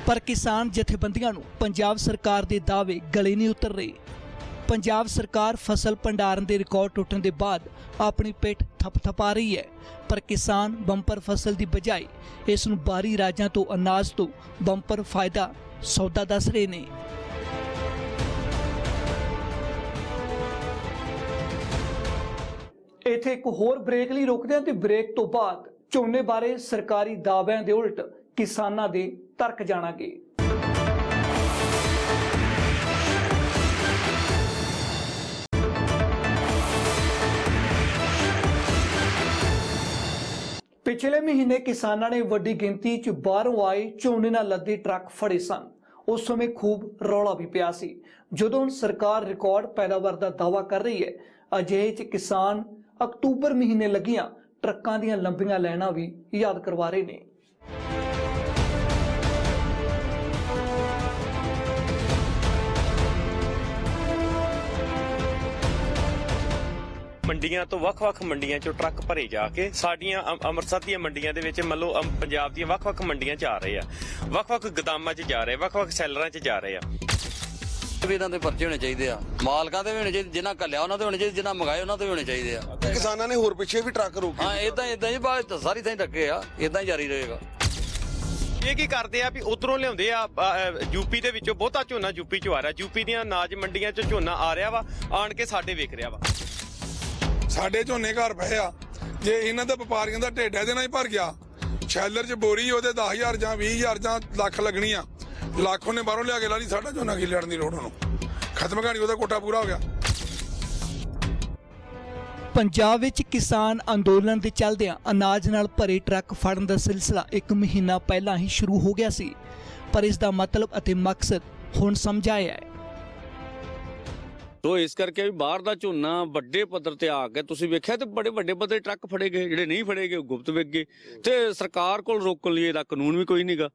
ਪਰ ਕਿਸਾਨ ਜਥੇਬੰਦੀਆਂ ਨੂੰ ਪੰਜਾਬ ਸਰਕਾਰ ਦੇ ਦਾਅਵੇ ਗਲੇ ਨਹੀਂ ਉਤਰ ਰਹੇ। ਪੰਜਾਬ ਸਰਕਾਰ ਫਸਲ ਭੰਡਾਰਨ ਦੇ ਰਿਕਾਰਡ ਟੁੱਟਣ ਦੇ ਬਾਅਦ ਆਪਣੀ ਪਿੱਠ ਥਪਥਪਾ ਰਹੀ ਹੈ। ਪਰ ਕਿਸਾਨ ਬੰਪਰ ਫਸਲ ਦੀ ਬਜਾਏ ਇਸ ਨੂੰ ਬਾਹਰੀ ਰਾਜਾਂ ਤੋਂ ਅਨਾਜ ਤੋਂ ਬੰਪਰ ਫਾਇਦਾ ਸੌਦਾ ਦੱਸ ਰਹੇ ਨੇ। ਇੱਥੇ ਇੱਕ ਹੋਰ ਬ੍ਰੇਕ ਲਈ ਰੋਕਦੇ ਹਾਂ ਤੇ ਬ੍ਰੇਕ ਤੋਂ ਬਾਅਦ ਝੋਨੇ ਬਾਰੇ ਸਰਕਾਰੀ ਦਾਅਵਿਆਂ ਦੇ ਉਲਟ ਕਿਸਾਨਾਂ ਦੇ ਤਰਕ ਜਾਣਾਂਗੇ। ਪਿਛਲੇ ਮਹੀਨੇ ਕਿਸਾਨਾਂ ਨੇ ਵੱਡੀ ਗਿਣਤੀ 'ਚ ਬਾਹਰੋਂ ਆਏ ਝੋਨੇ ਨਾਲ ਲੱਦੇ ਟਰੱਕ ਫੜੇ ਸਨ। ਉਸ ਸਮੇਂ ਖੂਬ ਰੌਲਾ ਵੀ ਪਿਆ ਸੀ। ਜਦੋਂ ਹੁਣ ਸਰਕਾਰ ਰਿਕਾਰਡ ਪੈਦਾਵਾਰ ਦਾ ਦਾਅਵਾ ਕਰ ਰਹੀ ਹੈ, ਅਜਿਹੇ 'ਚ ਕਿਸਾਨ ਅਕਤੂਬਰ ਮਹੀਨੇ ਲੱਗੀਆਂ ਟਰੱਕਾਂ ਦੀਆਂ ਲੰਬੀਆਂ ਲਾਈਨਾਂ ਵੀ ਯਾਦ ਕਰਵਾ ਰਹੇ ਨੇ। ਮੰਡੀਆਂ ਤੋਂ ਵੱਖ-ਵੱਖ ਮੰਡੀਆਂ ਚੋਂ ਟਰੱਕ ਭਰੇ ਜਾ ਕੇ ਸਾਡੀਆਂ ਅੰਮ੍ਰਿਤਸਰ ਦੀਆਂ ਮੰਡੀਆਂ ਦੇ ਵਿੱਚ ਮੰਨ ਲਓ ਪੰਜਾਬ ਦੀਆਂ ਵੱਖ-ਵੱਖ ਮੰਡੀਆਂ 'ਚ ਆ ਰਹੇ ਆ। ਵੱਖ-ਵੱਖ ਗਦਾਮਾਂ 'ਚ ਜਾ ਰਹੇ ਵੱਖ-ਵੱਖ ਸੈਲਰਾਂ 'ਚ ਜਾ ਰਹੇ ਆ। ਵੀ ਇਹਨਾਂ ਦੇ ਪਰਚੇ ਹੋਣੇ ਚਾਹੀਦੇ ਆ। ਮਾਲਕਾਂ ਦੇ ਵੀ ਹੋਣੇ ਚਾਹੀਦੇ ਜਿਨ੍ਹਾਂ ਘੱਲਿਆ ਉਹਨਾਂ ਦੇ ਹੋਣੇ ਚਾਹੀਦੇ ਜਿਨ੍ਹਾਂ ਮੰਗਾਏ ਉਹਨਾਂ ਦੇ ਵੀ ਹੋਣੇ ਚਾਹੀਦੇ ਆ। ਕਿਸਾਨਾਂ ਨੇ ਹੋਰ ਪਿੱਛੇ ਵੀ ਟਰੱਕ ਰੋਕੇ। ਹਾਂ ਇਦਾਂ ਇਦਾਂ ਹੀ ਬਾਅਦ ਸਾਰੀ ਥਾਂ ਰੱਖੇ ਆ ਇਦਾਂ ਹੀ ਜਾਰੀ ਰਹੇਗਾ। ਇਹ ਕੀ ਕਰਦੇ ਆ ਵੀ ਉਧਰੋਂ ਲਿਆਉਂਦੇ ਆ ਯੂਪੀ ਦੇ ਵਿੱਚੋਂ ਬਹੁਤਾ ਝੋਨਾ ਯੂਪੀ 'ਚੋਂ ਆ ਰਿਹਾ। ਯੂਪੀ ਦੀਆਂ ਅਨਾਜ ਮੰਡੀਆਂ 'ਚ ਝੋਨਾ ਆ ਰਿਹਾ ਵਾ ਆਣ ਕੇ ਸਾਡੇ ਵੇਖ ਰਿਹਾ ਵਾ। ਸਾਡੇ ਝੋਨੇ ਘਰ ਪਏ ਆ। ਜੇ ਇਹਨਾਂ ਦੇ ਵਪਾਰੀਆਂ ਦਾ ਢਿੱਡ ਇਹਦੇ ਨਾਲ ਹੀ ਭਰ ਗਿਆ। ਸ਼ੈਲਰ 'ਚ ਬੋਰੀ ਉਹਦੇ 10000 ਜਾਂ 20000 ਜਾਂ ਲੱਖ ਲੱਗਣੀ ਆ। ਲੱਖ ਉਹਨੇ ਬਾਹਰੋਂ ਲਿਆ ਕੇ ਲਾ ਲਈ ਸਾਡਾ ਝੋਨਾ ਕੀ ਲੈਣ ਦੀ ਲੋੜ ਉਹਨੂੰ? ਖਤਮ ਕਹਾਣੀ ਉਹਦਾ ਕੋਟਾ ਪੂਰਾ ਹੋ ਗਿਆ। ਪੰਜਾਬ ਵਿੱਚ ਕਿਸਾਨ ਅੰਦੋਲਨ ਦੇ ਚੱਲਦਿਆਂ ਅਨਾਜ ਨਾਲ ਭਰੇ ਟਰੱਕ ਫੜਨ ਦਾ ਸਿਲਸਿਲਾ ਇੱਕ ਮਹੀਨਾ ਪਹਿਲਾਂ ਹੀ ਸ਼ੁਰੂ ਹੋ ਗਿਆ ਸੀ। ਪਰ ਇਸ ਦਾ ਮਤਲਬ ਅਤੇ ਮਕਸਦ ਹੁਣ ਸਮਝ ਆਇਆ ਹੈ। ਤੋ ਇਸ ਕਰਕੇ ਵੀ ਬਾਹਰ ਦਾ ਝੋਨਾ ਵੱਡੇ ਪੱਧਰ ਤੇ ਆ ਕੇ ਤੁਸੀਂ ਵੇਖਿਆ ਤੇ ਬੜੇ ਵੱਡੇ ਪੱਧਰ ਟਰੱਕ ਫੜੇ ਗਏ ਜਿਹੜੇ ਨਹੀਂ ਫੜੇ ਗਏ ਉਹ ਗੁਪਤ ਵਿਕ ਗਏ। ਤੇ ਸਰਕਾਰ ਕੋਲ ਰੋਕਣ ਲਈ ਇਹਦਾ ਕਾਨੂੰਨ ਵੀ ਕੋਈ ਨਹੀਂਗਾ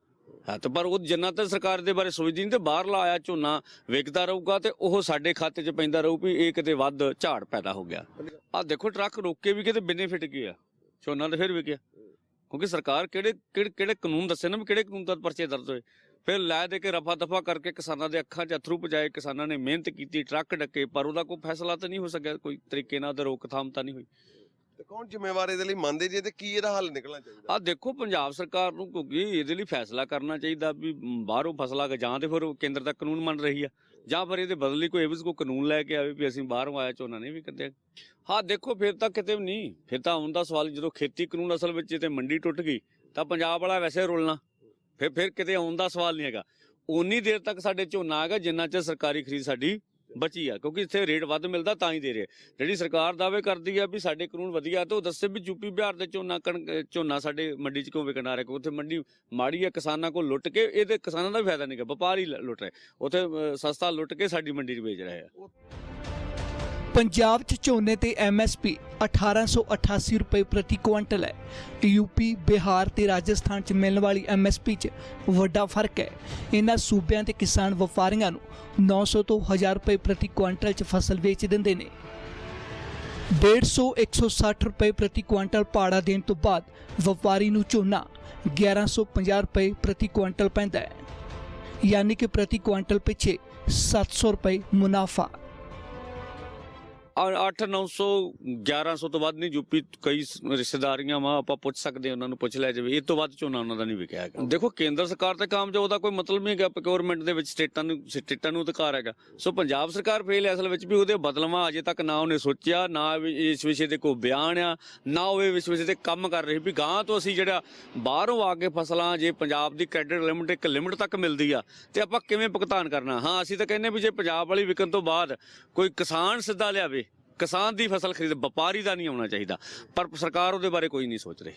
ਹਾਂ, ਤੇ ਪਰ ਉਹ ਜਿੰਨਾ ਸਰਕਾਰ ਦੇ ਬਾਰੇ ਸੋਚਦੀ ਨਹੀਂ ਤੇ ਬਾਹਰ ਲਾਇਆ ਝੋਨਾ ਵਿਕਦਾ ਰਹੂਗਾ ਤੇ ਉਹ ਸਾਡੇ ਖਾਤੇ 'ਚ ਪੈਂਦਾ ਰਹੂ ਵੀ ਇਹ ਕਿਤੇ ਵੱਧ ਝਾੜ ਪੈਦਾ ਹੋ ਗਿਆ। ਆ ਦੇਖੋ, ਟਰੱਕ ਰੋਕੇ ਵੀ ਕਿਤੇ ਬੈਨੀਫਿਟ ਕੀ ਆ? ਝੋਨਾ ਤੇ ਫਿਰ ਵਿਕਿਆ ਕਿਉਂਕਿ ਸਰਕਾਰ ਕਿਹੜੇ ਕਿਹੜੇ ਕਿਹੜੇ ਕਾਨੂੰਨ ਦੱਸੇ ਨਾ ਵੀ ਕਿਹੜੇ ਕਾਨੂੰਨ ਤਹਿਤ ਪਰਚੇ ਦਰਜ ਹੋਏ? ਫਿਰ ਲੈ ਦੇ ਕੇ ਰਫਾ ਦਫਾ ਕਰਕੇ ਕਿਸਾਨਾਂ ਦੇ ਅੱਖਾਂ 'ਚ ਅਥਰੂ ਪਜਾਏ, ਕਿਸਾਨਾਂ ਨੇ ਮਿਹਨਤ ਕੀਤੀ, ਟਰੱਕ ਡੱਕੇ, ਪਰ ਉਹਦਾ ਕੋਈ ਫੈਸਲਾ ਤਾਂ ਨਹੀਂ ਹੋ ਸਕਿਆ, ਕੋਈ ਤਰੀਕੇ ਨਾਲ ਉਹਦਾ ਰੋਕਥਾਮ ਤਾਂ ਨਹੀਂ ਹੋਈ। ਤੇ ਕੌਣ ਜ਼ਿੰਮੇਵਾਰ ਇਹਦੇ ਲਈ ਮੰਨਦੇ ਜੇ ਤੇ ਕੀ ਇਹਦਾ ਹੱਲ ਨਿਕਲਣਾ ਚਾਹੀਦਾ? ਆ ਦੇਖੋ, ਪੰਜਾਬ ਸਰਕਾਰ ਨੂੰ ਕਿਉਂਕਿ ਇਹਦੇ ਲਈ ਫੈਸਲਾ ਕਰਨਾ ਚਾਹੀਦਾ ਵੀ ਬਾਹਰੋਂ ਫਸਲਾਂ ਕ ਜਾਂ ਤੇ ਫਿਰ ਕੇਂਦਰ ਦਾ ਕਾਨੂੰਨ ਮੰਨ ਰਹੀ ਆ, ਜਾਂ ਫਿਰ ਇਹਦੇ ਬਦਲੇ ਕੋਈ ਇਹੋ ਕੋਈ ਕਾਨੂੰਨ ਲੈ ਕੇ ਆਵੇ ਵੀ ਅਸੀਂ ਬਾਹਰੋਂ ਆਇਆ ਝੋਨਾ ਨਹੀਂ ਵੀ ਹਾਂ, ਦੇਖੋ, ਫਿਰ ਤਾਂ ਕਿਤੇ ਨਹੀਂ, ਫਿਰ ਤਾਂ ਆਉਣ ਦਾ ਸਵਾਲ ਜਦੋਂ ਖੇਤੀ ਕਾਨੂੰਨ ਅਸਲ ਵਿੱਚ ਤੇ ਮੰਡੀ ਟੁੱਟ ਗਈ, ਤਾਂ ਪੰਜਾਬ ਵਾਲਾ ਵੈਸੇ ਰੁਲਣਾ। ਫਿਰ ਫਿਰ ਕਿਤੇ ਆਉਣ ਦਾ ਸਵਾਲ ਨਹੀਂ ਹੈਗਾ। ਉਨੀ ਦੇਰ ਤੱਕ ਸਾਡੇ ਝੋਨਾ ਹੈਗਾ, ਜਿੰਨਾ ਚਿਰ ਸਰਕਾਰੀ ਖਰੀਦ ਸਾਡੀ ਬਚੀ ਆ, ਕਿਉਂਕਿ ਇੱਥੇ ਰੇਟ ਵੱਧ ਮਿਲਦਾ ਤਾਂ ਹੀ ਦੇ ਰਹੇ ਜਿਹੜੀ ਸਰਕਾਰ ਦਾਅਵੇ ਕਰਦੀ ਆ ਵੀ ਸਾਡੇ ਕਾਨੂੰਨ ਵਧੀਆ, ਤੇ ਉਹ ਦੱਸੇ ਵੀ ਯੂਪੀ ਬਿਹਾਰ ਦੇ ਝੋਨਾ ਕਣਕ ਝੋਨਾ ਸਾਡੇ ਮੰਡੀ 'ਚ ਕਿਉਂ ਵਿਕਣ ਆ ਰਿਹਾ, ਕਿਉਂਕਿ ਉੱਥੇ ਮੰਡੀ ਮਾੜੀ ਆ, ਕਿਸਾਨਾਂ ਕੋਲ ਲੁੱਟ ਕੇ, ਇਹਦੇ ਕਿਸਾਨਾਂ ਦਾ ਵੀ ਫਾਇਦਾ ਨਹੀਂ ਨਹੀਂਗਾ ਵਪਾਰੀ ਲ- ਲੁੱਟ ਰਹੇ। ਉੱਥੇ ਸਸਤਾ ਲੁੱਟ ਕੇ ਸਾਡੀ ਮੰਡੀ 'ਚ ਵੇਚ ਰਹੇ ਆ। ਪੰਜਾਬ 'ਚ ਝੋਨੇ ਤੇ ਐਮਐਸਪੀ 1888 ਰੁਪਏ ਪ੍ਰਤੀ ਕੁਇੰਟਲ ਹੈ। ਯੂਪੀ ਬਿਹਾਰ ਤੇ ਰਾਜਸਥਾਨ 'ਚ ਮਿਲਣ ਵਾਲੀ ਐਮਐਸਪੀ 'ਚ ਵੱਡਾ ਫ਼ਰਕ ਹੈ। ਇਹਨਾਂ ਸੂਬਿਆਂ ਤੇ ਕਿਸਾਨ ਵਪਾਰੀਆਂ ਨੂੰ 900 ਤੋਂ 1000 ਰੁਪਏ ਪ੍ਰਤੀ ਕੁਇੰਟਲ 'ਚ ਫਸਲ ਵੇਚ ਦਿੰਦੇ ਨੇ। 150 160 ਰੁਪਏ ਪ੍ਰਤੀ ਕੁਇੰਟਲ ਪਾੜਾ ਦੇਣ ਤੋਂ ਬਾਅਦ ਵਪਾਰੀ ਨੂੰ ਝੋਨਾ 1150 ਰੁਪਏ ਪ੍ਰਤੀ ਕੁਇੰਟਲ ਪੈਂਦਾ ਹੈ। ਯਾਨੀ ਕਿ ਪ੍ਰਤੀ ਕੁਇੰਟਲ ਪਿੱਛੇ 700 ਰੁਪਏ ਮੁਨਾਫਾ। 8 900 1100 ਤੋਂ ਵੱਧ ਨਹੀਂ ਯੂਪੀ ਕਈ ਰਿਸ਼ਤੇਦਾਰੀਆਂ ਵਾ, ਆਪਾਂ ਪੁੱਛ ਸਕਦੇ ਉਹਨਾਂ ਨੂੰ ਪੁੱਛ ਲਿਆ ਜਾਵੇ। ਇਹ ਤੋਂ ਵੱਧ ਝੋਨਾ ਉਹਨਾਂ ਦਾ ਨਹੀਂ ਵਿਕਿਆ ਹੈਗਾ? ਦੇਖੋ, ਕੇਂਦਰ ਸਰਕਾਰ ਤੇ ਕੰਮ ਜੋ ਉਹਦਾ ਕੋਈ ਮਤਲਬ ਨਹੀਂ ਹੈਗਾ ਪ੍ਰੋਕਿਉਰਮੈਂਟ ਦੇ ਵਿੱਚ ਸਟੇਟਾਂ ਨੂੰ ਸਟੇਟਾਂ ਨੂੰ ਅਧਿਕਾਰ ਹੈਗਾ। ਸੋ ਪੰਜਾਬ ਸਰਕਾਰ ਫੇਲ ਹੈ, ਅਸਲ ਵਿੱਚ ਵੀ ਉਹਦੇ ਬਦਲਵਾ ਅਜੇ ਤੱਕ ਨਾ ਉਹਨੇ ਸੋਚਿਆ, ਨਾ ਵੀ ਇਸ ਵਿਸ਼ੇ ਤੇ ਕੋਈ ਬਿਆਨ ਆ, ਨਾ ਉਹ ਇਸ ਵਿਸ਼ੇ ਤੇ ਕੰਮ ਕਰ ਰਹੀ ਵੀ ਗਾਂ ਤੋਂ ਅਸੀਂ ਜਿਹੜਾ ਬਾਹਰੋਂ ਆ ਕੇ ਫਸਲਾਂ, ਜੇ ਪੰਜਾਬ ਦੀ ਕ੍ਰੈਡਿਟ ਲਿਮਿਟ ਇੱਕ ਲਿਮਿਟ ਤੱਕ ਮਿਲਦੀ ਆ, ਤੇ ਆਪਾਂ ਕਿਵੇਂ ਭੁਗਤਾਨ ਕਰਨਾ? ਹਾਂ, ਅਸੀਂ ਤਾਂ ਕਹਿੰਦੇ ਵੀ ਜੇ ਪੰਜਾਬ ਵਾਲੀ ਵਿਕਣ ਤੋਂ ਬਾਅਦ ਕੋਈ ਕਿਸਾਨ ਸਿੱਧਾ ਲਿਆਵੇ ਕਿਸਾਨ ਦੀ ਫਸਲ ਖਰੀਦ ਵਪਾਰੀ ਦਾ ਨਹੀਂ ਆਉਣਾ ਚਾਹੀਦਾ। ਪਰ ਸਰਕਾਰ ਉਹਦੇ ਬਾਰੇ ਕੋਈ ਨਹੀਂ ਸੋਚ ਰਹੀ।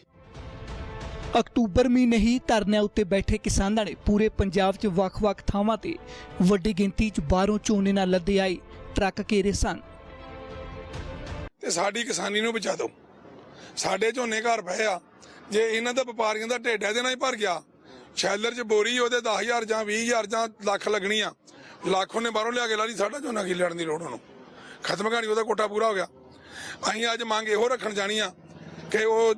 ਅਕਤੂਬਰ ਮਹੀਨੇ ਹੀ ਧਰਨਿਆਂ ਉੱਤੇ ਬੈਠੇ ਕਿਸਾਨਾਂ ਨੇ ਪੂਰੇ ਪੰਜਾਬ 'ਚ ਵੱਖ-ਵੱਖ ਥਾਵਾਂ ਤੇ ਵੱਡੀ ਗਿਣਤੀ 'ਚ ਬਾਹਰੋਂ ਝੋਨੇ ਨਾਲ ਲੱਦੇ ਆਏ ਟਰੱਕ ਘੇਰੇ ਸਨ। ਤੇ ਸਾਡੀ ਕਿਸਾਨੀ ਨੂੰ ਬਚਾ ਦਿਓ। ਸਾਡੇ ਝੋਨੇ ਘਰ ਪਏ ਆ। ਜੇ ਇਹਨਾਂ ਦੇ ਵਪਾਰੀਆਂ ਦਾ ਢਿੱਡ ਇਹਦੇ ਨਾਲ ਹੀ ਭਰ ਗਿਆ। ਸ਼ੈਲਰ 'ਚ ਬੋਰੀ ਉਹਦੇ 10000 ਜਾਂ 20000 ਜਾਂ ਲੱਖ ਲੱਗਣੀ ਆ। ਲੱਖ ਉਹਨੇ ਬਾਹਰੋਂ ਲਿਆ ਕੇ ਲਾ ਲਈ ਸਾਡਾ ਝੋਨਾ ਕੀ ਲੈਣ ਦੀ ਲੋੜ ਉਹਨੂੰ? ਖਤਮ ਕਹਾਣੀ, ਉਹਦਾ ਕੋਟਾ ਪੂਰਾ ਹੋ ਗਿਆ। ਅਸੀਂ ਅੱਜ ਮੰਗ ਇਹੋ ਰੱਖਣ ਜਾਣੀ ਆ ਕਿ ਉਹ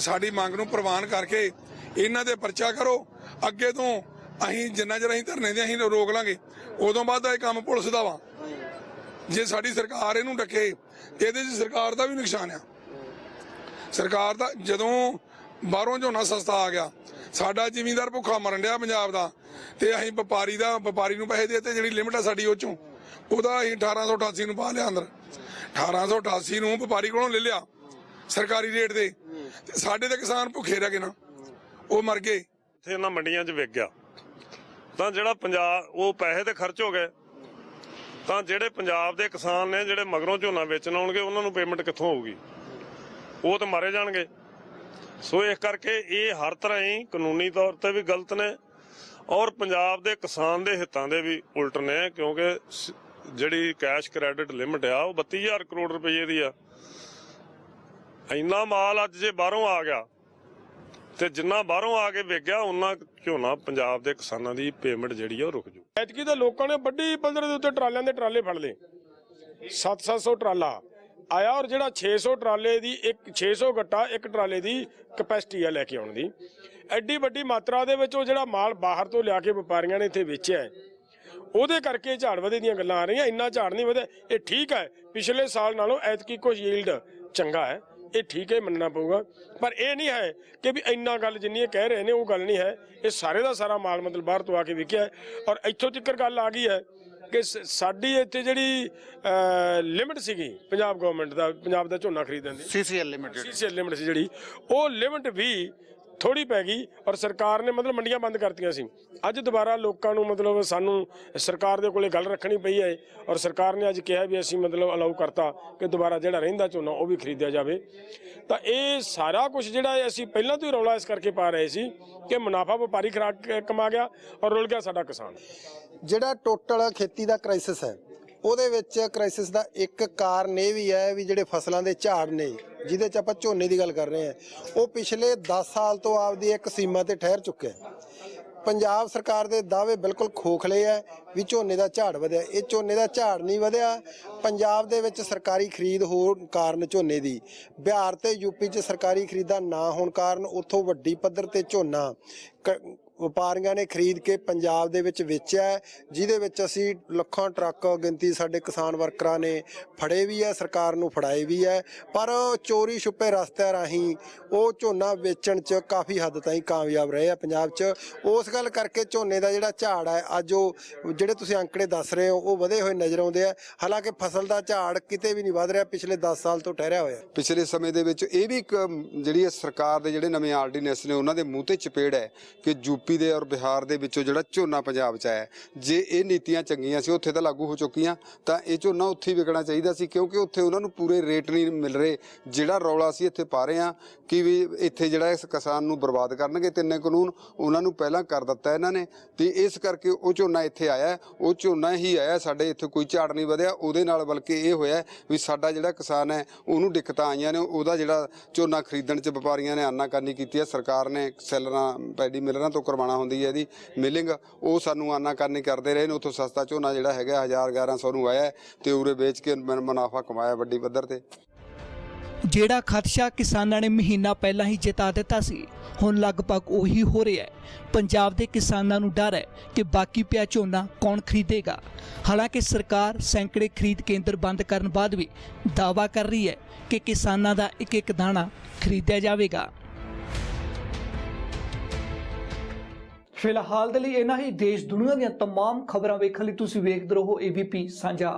ਸਾਡੀ ਮੰਗ ਨੂੰ ਪ੍ਰਵਾਨ ਕਰਕੇ ਇਹਨਾਂ ਦੇ ਪਰਚਾ ਕਰੋ। ਅੱਗੇ ਤੋਂ ਅਸੀਂ ਜਿੰਨਾ ਚਿਰ ਅਸੀਂ ਧਰਨੇ ਦੇ ਅਸੀਂ ਰੋਕ ਲਾਂਗੇ। ਉਦੋਂ ਬਾਅਦ ਇਹ ਕੰਮ ਪੁਲਿਸ ਦਾ ਵਾ। ਜੇ ਸਾਡੀ ਸਰਕਾਰ ਇਹਨੂੰ ਡੱਕੇ, ਇਹਦੇ 'ਚ ਸਰਕਾਰ ਦਾ ਵੀ ਨੁਕਸਾਨ ਆ। ਸਰਕਾਰ ਦਾ, ਜਦੋਂ ਬਾਹਰੋਂ ਝੋਨਾ ਸਸਤਾ ਆ ਗਿਆ, ਸਾਡਾ ਜ਼ਿਮੀਂਦਾਰ ਭੁੱਖਾ ਮਰਨ ਡਿਆ ਪੰਜਾਬ ਦਾ, ਤੇ ਅਸੀਂ ਵਪਾਰੀ ਦਾ, ਵਪਾਰੀ ਨੂੰ ਪੈਸੇ ਦੇ ਦੇਤੇ, ਜਿਹੜੀ ਲਿਮਟ ਆ ਸਾਡੀ ਉਹ ਚੋਂ। ਉਹਦਾ ਅਸੀਂ 1888 ਨੂੰ ਪਾ ਲਿਆ ਅੰਦਰ। 1888 ਨੂੰ ਵਪਾਰੀ ਕੋਲੋਂ ਲੈ ਲਿਆ, ਸਰਕਾਰੀ ਰੇਟ ਦੇ। ਤੇ ਸਾਡੇ ਤੇ ਕਿਸਾਨ ਭੁੱਖੇ ਰਹਿ ਗਏ ਨਾ, ਉਹ ਮਰ ਗਏ। ਇੱਥੇ ਇਹਨਾਂ ਮੰਡੀਆਂ 'ਚ ਵਿਕ ਗਿਆ। ਤਾਂ ਜਿਹੜਾ ਪੰਜਾਬ, ਉਹ ਪੈਸੇ ਤੇ ਖਰਚ ਹੋ ਗਏ। ਤਾਂ ਜਿਹੜੇ ਪੰਜਾਬ ਦੇ ਕਿਸਾਨ ਨੇ, ਜਿਹੜੇ ਮਗਰੋਂ ਝੋਨਾ ਵੇਚਣ ਆਉਣਗੇ, ਉਹਨਾਂ ਨੂੰ ਪੇਮੈਂਟ ਕਿੱਥੋਂ ਆਊਗੀ ਉਹ ਤਾਂ ਮਾਰੇ ਜਾਣਗੇ। ਸੋ ਇਸ ਕਰਕੇ ਇਹ ਹਰ ਤਰ੍ਹਾਂ ਹੀ ਕਾਨੂੰਨੀ ਤੌਰ ਤੇ ਵੀ ਗਲਤ ਨੇ। ਔਰ ਪੰਜਾਬ ਦੇ ਕਿਸਾਨ ਦੇ ਹਿੱਤਾਂ ਦੇ ਵੀ ਉਲਟ ਨੇ, ਕਿਉਂਕਿ ਜਿਹੜੀ ਕੈਸ਼ ਕ੍ਰੈਡਿਟ ਲਿਮਟ ਆ ਉਹ 32000 ਕਰੋੜ ਰੁਪਏ ਦੀ ਆ। ਇੰਨਾ ਮਾਲ ਅੱਜ ਜੇ ਬਾਹਰੋਂ ਆ ਗਿਆ ਤੇ ਜਿੰਨਾ ਬਾਹਰੋਂ ਆ ਕੇ ਵਿਕ ਉਹਨਾਂ ਝੋਨਾ ਪੰਜਾਬ ਦੇ ਕਿਸਾਨਾਂ ਦੀ ਪੇਮੈਂਟ ਜਿਹੜੀ ਆ ਉਹ ਰੁਕ ਜੂ। ਐਤਕੀ ਤਾਂ ਲੋਕਾਂ ਨੇ ਵੱਡੀ ਪੱਧਰ ਦੇ ਉੱਤੇ ਟਰਾਲਿਆਂ ਦੇ ਟਰਾਲੇ ਫੜ ਲਏ। 7-700 ਟਰਾਲਾ ਆਇਆ ਔਰ ਜਿਹੜਾ 600 ਟਰਾਲੇ ਦੀ ਇੱਕ 600 ਗੱਟਾ ਇੱਕ ਟਰਾਲੇ ਦੀ ਕਪੈਸਿਟੀ ਆ ਲੈ ਕੇ ਆਉਣ ਦੀ। ਐਡੀ ਵੱਡੀ ਮਾਤਰਾ ਦੇ ਵਿੱਚ ਉਹ ਜਿਹੜਾ ਮਾਲ ਬਾਹਰ ਤੋਂ ਲਿਆ ਕੇ ਵਪਾਰੀਆਂ ਨੇ ਇੱਥੇ ਵੇਚਿਆ ਹੈ, ਉਹਦੇ ਕਰਕੇ ਝਾੜ ਵਧੇ ਦੀਆਂ ਗੱਲਾਂ ਆ ਰਹੀਆਂ। ਇੰਨਾ ਝਾੜ ਨਹੀਂ ਵਧਿਆ। ਇਹ ਠੀਕ ਹੈ। ਪਿਛਲੇ ਸਾਲ ਨਾਲੋਂ ਐਤਕੀ ਕੁਝ ਯੀਲਡ ਚੰਗਾ ਹੈ। ਇਹ ਠੀਕ ਹੈ ਮੰਨਣਾ ਪਊਗਾ। ਪਰ ਇਹ ਨਹੀਂ ਹੈ ਕਿ ਵੀ ਇੰਨਾ ਗੱਲ ਜਿੰਨੀ ਇਹ ਕਹਿ ਰਹੇ ਨੇ ਉਹ ਗੱਲ ਨਹੀਂ ਹੈ। ਇਹ ਸਾਰੇ ਦਾ ਸਾਰਾ ਮਾਲ ਮਤਲਬ ਬਾਹਰ ਤੋਂ ਆ ਕੇ ਵਿਕਿਆ ਔਰ ਇੱਥੋਂ ਤੱਕ ਗੱਲ ਆ ਗਈ ਹੈ ਕਿ ਸਾਡੀ ਇੱਥੇ ਜਿਹੜੀ ਲਿਮਿਟ ਸੀਗੀ ਪੰਜਾਬ ਗਵਰਨਮੈਂਟ ਦਾ ਪੰਜਾਬ ਦਾ ਝੋਨਾ ਖਰੀਦਣ ਦੀ। ਸੀਸੀਐਲ ਲਿਮਿਟਡ ਸੀਸੀਐਲ ਲਿਮਿਟ ਸੀ ਜਿਹੜੀ। ਉਹ ਲਿਮਿਟ ਵੀ ਥੋੜੀ ਪੈ ਗਈ ਔਰ ਸਰਕਾਰ ਨੇ ਮਤਲਬ ਮੰਡੀਆਂ ਬੰਦ ਕਰਤੀਆਂ ਸੀ। ਅੱਜ ਦੁਬਾਰਾ ਲੋਕਾਂ ਨੂੰ ਮਤਲਬ ਸਾਨੂੰ ਸਰਕਾਰ ਦੇ ਕੋਲੇ ਗੱਲ ਰੱਖਣੀ ਪਈ ਹੈ ਔਰ ਸਰਕਾਰ ਨੇ ਅੱਜ ਕਿਹਾ ਵੀ ਅਸੀਂ ਮਤਲਬ ਅਲਾਉ ਕਰਤਾ ਕਿ ਦੁਬਾਰਾ ਜਿਹੜਾ ਰਹਿੰਦਾ ਝੋਨਾ ਉਹ ਵੀ ਖਰੀਦਿਆ ਜਾਵੇ। ਤਾਂ ਇਹ ਸਾਰਾ ਕੁਝ ਜਿਹੜਾ ਹੈ ਅਸੀਂ ਪਹਿਲਾਂ ਤੋਂ ਹੀ ਰੌਲਾ ਇਸ ਕਰਕੇ ਪਾ ਰਹੇ ਸੀ ਕਿ ਮੁਨਾਫਾ ਵਪਾਰੀ ਖਰਾਕ ਕਮਾ ਗਿਆ ਔਰ ਰੁਲ ਗਿਆ ਸਾਡਾ ਕਿਸਾਨ। ਜਿਹੜਾ ਟੋਟਲ ਖੇਤੀ ਦਾ ਕ੍ਰਾਈਸਿਸ ਹੈ ਉਹਦੇ ਵਿੱਚ ਕ੍ਰਾਈਸਿਸ ਦਾ ਇੱਕ ਕਾਰਨ ਇਹ ਵੀ ਹੈ ਵੀ ਜਿਹੜੇ ਫਸਲਾਂ ਦੇ ਝਾੜ ਨੇ, ਜਿਹਦੇ ਚ ਆਪਾਂ ਝੋਨੇ ਦੀ ਗੱਲ ਕਰ ਰਹੇ ਹਾਂ। ਉਹ ਪਿਛਲੇ 10 ਸਾਲ ਤੋਂ ਆਪਦੀ ਇੱਕ ਸੀਮਾ ਤੇ ਠਹਿਰ ਚੁੱਕਿਆ ਪੰਜਾਬ ਸਰਕਾਰ ਦੇ ਦਾਅਵੇ ਬਿਲਕੁਲ ਖੋਖਲੇ ਹੈ ਵੀ ਝੋਨੇ ਦਾ ਝਾੜ ਵਧਿਆ। ਇਹ ਝੋਨੇ ਦਾ ਝਾੜ ਨਹੀਂ ਵਧਿਆ। ਪੰਜਾਬ ਦੇ ਵਿੱਚ ਸਰਕਾਰੀ ਖਰੀਦ ਹੋਣ ਕਾਰਨ ਝੋਨੇ ਦੀ, ਬਿਹਾਰ ਤੇ ਯੂਪੀ 'ਚ ਸਰਕਾਰੀ ਖਰੀਦਾ ਨਾ ਹੋਣ ਕਾਰਨ ਉੱਥੋਂ ਵੱਡੀ ਪੱਧਰ ਤੇ ਝੋਨਾ ਕ- ਵਪਾਰੀਆਂ ਨੇ ਖਰੀਦ ਕੇ ਪੰਜਾਬ ਦੇ ਵਿੱਚ ਵੇਚਿਆ ਜਿਹਦੇ ਵਿੱਚ ਅਸੀਂ ਲੱਖਾਂ ਟਰੱਕ ਗਿਣਤੀ ਸਾਡੇ ਕਿਸਾਨ ਵਰਕਰਾਂ ਨੇ ਫੜੇ ਵੀ ਹੈ, ਸਰਕਾਰ ਨੂੰ ਫੜਾਏ ਵੀ ਹੈ, ਪਰ ਚੋਰੀ ਛੁਪੇ ਰਸਤਿਆਂ ਰਾਹੀਂ ਉਹ ਝੋਨਾ ਵੇਚਣ 'ਚ ਕਾਫੀ ਹੱਦ ਤਾਈਂ ਕਾਮਯਾਬ ਰਹੇ ਆ ਪੰਜਾਬ 'ਚ। ਉਸ ਗੱਲ ਕਰਕੇ ਝੋਨੇ ਦਾ ਜਿਹੜਾ ਝਾੜ ਹੈ, ਅੱਜ ਉਹ ਜਿਹੜੇ ਤੁਸੀਂ ਅੰਕੜੇ ਦੱਸ ਰਹੇ ਹੋ, ਉਹ ਵਧੇ ਹੋਏ ਨਜ਼ਰ ਆਉਂਦੇ ਆ। ਹਾਲਾਂਕਿ ਫਸਲ ਦਾ ਝਾੜ ਕਿਤੇ ਵੀ ਨਹੀਂ ਵਧ ਰਿਹਾ, ਪਿਛਲੇ 10 ਸਾਲ ਤੋਂ ਠਹਿਰਿਆ ਹੋਇਆ। ਪਿਛਲੇ ਸਮੇਂ ਦੇ ਵਿੱਚ ਇਹ ਵੀ ਇੱਕ ਜਿਹੜੀ ਸਰਕਾਰ ਦੇ ਜਿਹੜੇ ਨਵੇਂ ਆਰਡੀਨੈਂਸ ਨੇ, ਉਹਨਾਂ ਦੇ ਮੂੰਹ ਤੇ ਚਪੇੜ ਹੈ ਕਿ ਯੂ ਯੂਪੀ ਦੇ ਔਰ ਬਿਹਾਰ ਦੇ ਵਿੱਚੋਂ ਜਿਹੜਾ ਝੋਨਾ ਪੰਜਾਬ 'ਚ ਆਇਆ ਜੇ ਇਹ ਨੀਤੀਆਂ ਚੰਗੀਆਂ ਸੀ, ਉੱਥੇ ਤਾਂ ਲਾਗੂ ਹੋ ਚੁੱਕੀਆਂ, ਤਾਂ ਇਹ ਝੋਨਾ ਉੱਥੇ ਹੀ ਵਿਕਣਾ ਚਾਹੀਦਾ ਸੀ, ਕਿਉਂਕਿ ਉੱਥੇ ਉਹਨਾਂ ਨੂੰ ਪੂਰੇ ਰੇਟ ਨਹੀਂ ਮਿਲ ਰਹੇ। ਜਿਹੜਾ ਰੌਲਾ ਸੀ ਇੱਥੇ ਪਾ ਰਹੇ ਆ ਕਿ ਵੀ ਇੱਥੇ ਜਿਹੜਾ ਇਸ ਕਿਸਾਨ ਨੂੰ ਬਰਬਾਦ ਕਰਨਗੇ ਤਿੰਨੇ ਕਾਨੂੰਨ, ਉਹਨਾਂ ਨੂੰ ਪਹਿਲਾਂ ਕਰ ਦਿੱਤਾ ਇਹਨਾਂ ਨੇ, ਤੇ ਇਸ ਕਰਕੇ ਉਹ ਝੋਨਾ ਇੱਥੇ ਆਇਆ ਉਹ ਝੋਨਾ ਹੀ ਆਇਆ ਸਾਡੇ ਇੱਥੇ ਕੋਈ ਝਾੜ ਨਹੀਂ ਵਧਿਆ, ਉਹਦੇ ਨਾਲ ਬਲਕਿ ਇਹ ਹੋਇਆ ਵੀ ਸਾਡਾ ਜਿਹੜਾ ਕਿਸਾਨ ਹੈ, ਉਹਨੂੰ ਦਿੱਕਤਾਂ ਆਈਆਂ ਨੇ, ਉਹਦਾ ਜਿਹੜਾ ਝੋਨਾ ਖਰੀਦਣ 'ਚ ਵਪਾਰੀਆਂ ਨੇ ਆਨਾਕਾਨੀ ਕੀਤੀ ਹੈ, ਸਰਕਾਰ ਨੇ ਸੈਲਰਾਂ, ਪੈਡੀ ਮਿਲਰਾਂ ਤੋਂ ਕਰਵਾਉਣਾ ਹੁੰਦੀ ਹੈ ਇਹਦੀ ਮਿਲਿੰਗ ਉਹ ਸਾਨੂੰ ਆਨਾਕਾਨੀ ਕਰਦੇ ਰਹੇ ਨੇ, ਉੱਥੋਂ ਸਸਤਾ ਝੋਨਾ ਜਿਹੜਾ ਹੈਗਾ 1000 1100 ਨੂੰ ਆਇਆ ਤੇ ਉਰੇ ਵੇਚ ਕੇ ਮੁਨਾਫਾ ਕਮਾਇਆ ਵੱਡੀ ਪੱਧਰ ਤੇ। ਜਿਹੜਾ ਖਦਸ਼ਾ ਕਿਸਾਨਾਂ ਨੇ ਮਹੀਨਾ ਪਹਿਲਾਂ ਹੀ ਜਿਤਾ ਦਿੱਤਾ ਸੀ, ਹੁਣ ਲਗਭਗ ਉਹੀ ਹੋ ਰਿਹਾ ਹੈ। ਪੰਜਾਬ ਦੇ ਕਿਸਾਨਾਂ ਨੂੰ ਡਰ ਹੈ ਕਿ ਬਾਕੀ ਪਿਆ ਝੋਨਾ ਕੌਣ ਖਰੀਦੇਗਾ। ਹਾਲਾਂਕਿ ਸਰਕਾਰ ਸੈਂਕੜੇ ਖਰੀਦ ਕੇਂਦਰ ਬੰਦ ਕਰਨ ਬਾਅਦ ਵੀ ਦਾਅਵਾ ਕਰ ਰਹੀ ਹੈ ਕਿ ਕਿਸਾਨਾਂ ਦਾ ਇੱਕ ਇੱਕ ਦਾਣਾ ਖਰੀਦਿਆ ਜਾਵੇਗਾ। ਫਿਲਹਾਲ ਦੇ ਲਈ ਇਹਨਾਂ ਹੀ ਦੇਸ਼ ਦੁਨੀਆ ਦੀਆਂ तमाम ਖਬਰਾਂ ਵੇਖਣ ਲਈ ਤੁਸੀਂ ਵੇਖਦੇ ਰਹੋ ABP ਸਾਂਝਾ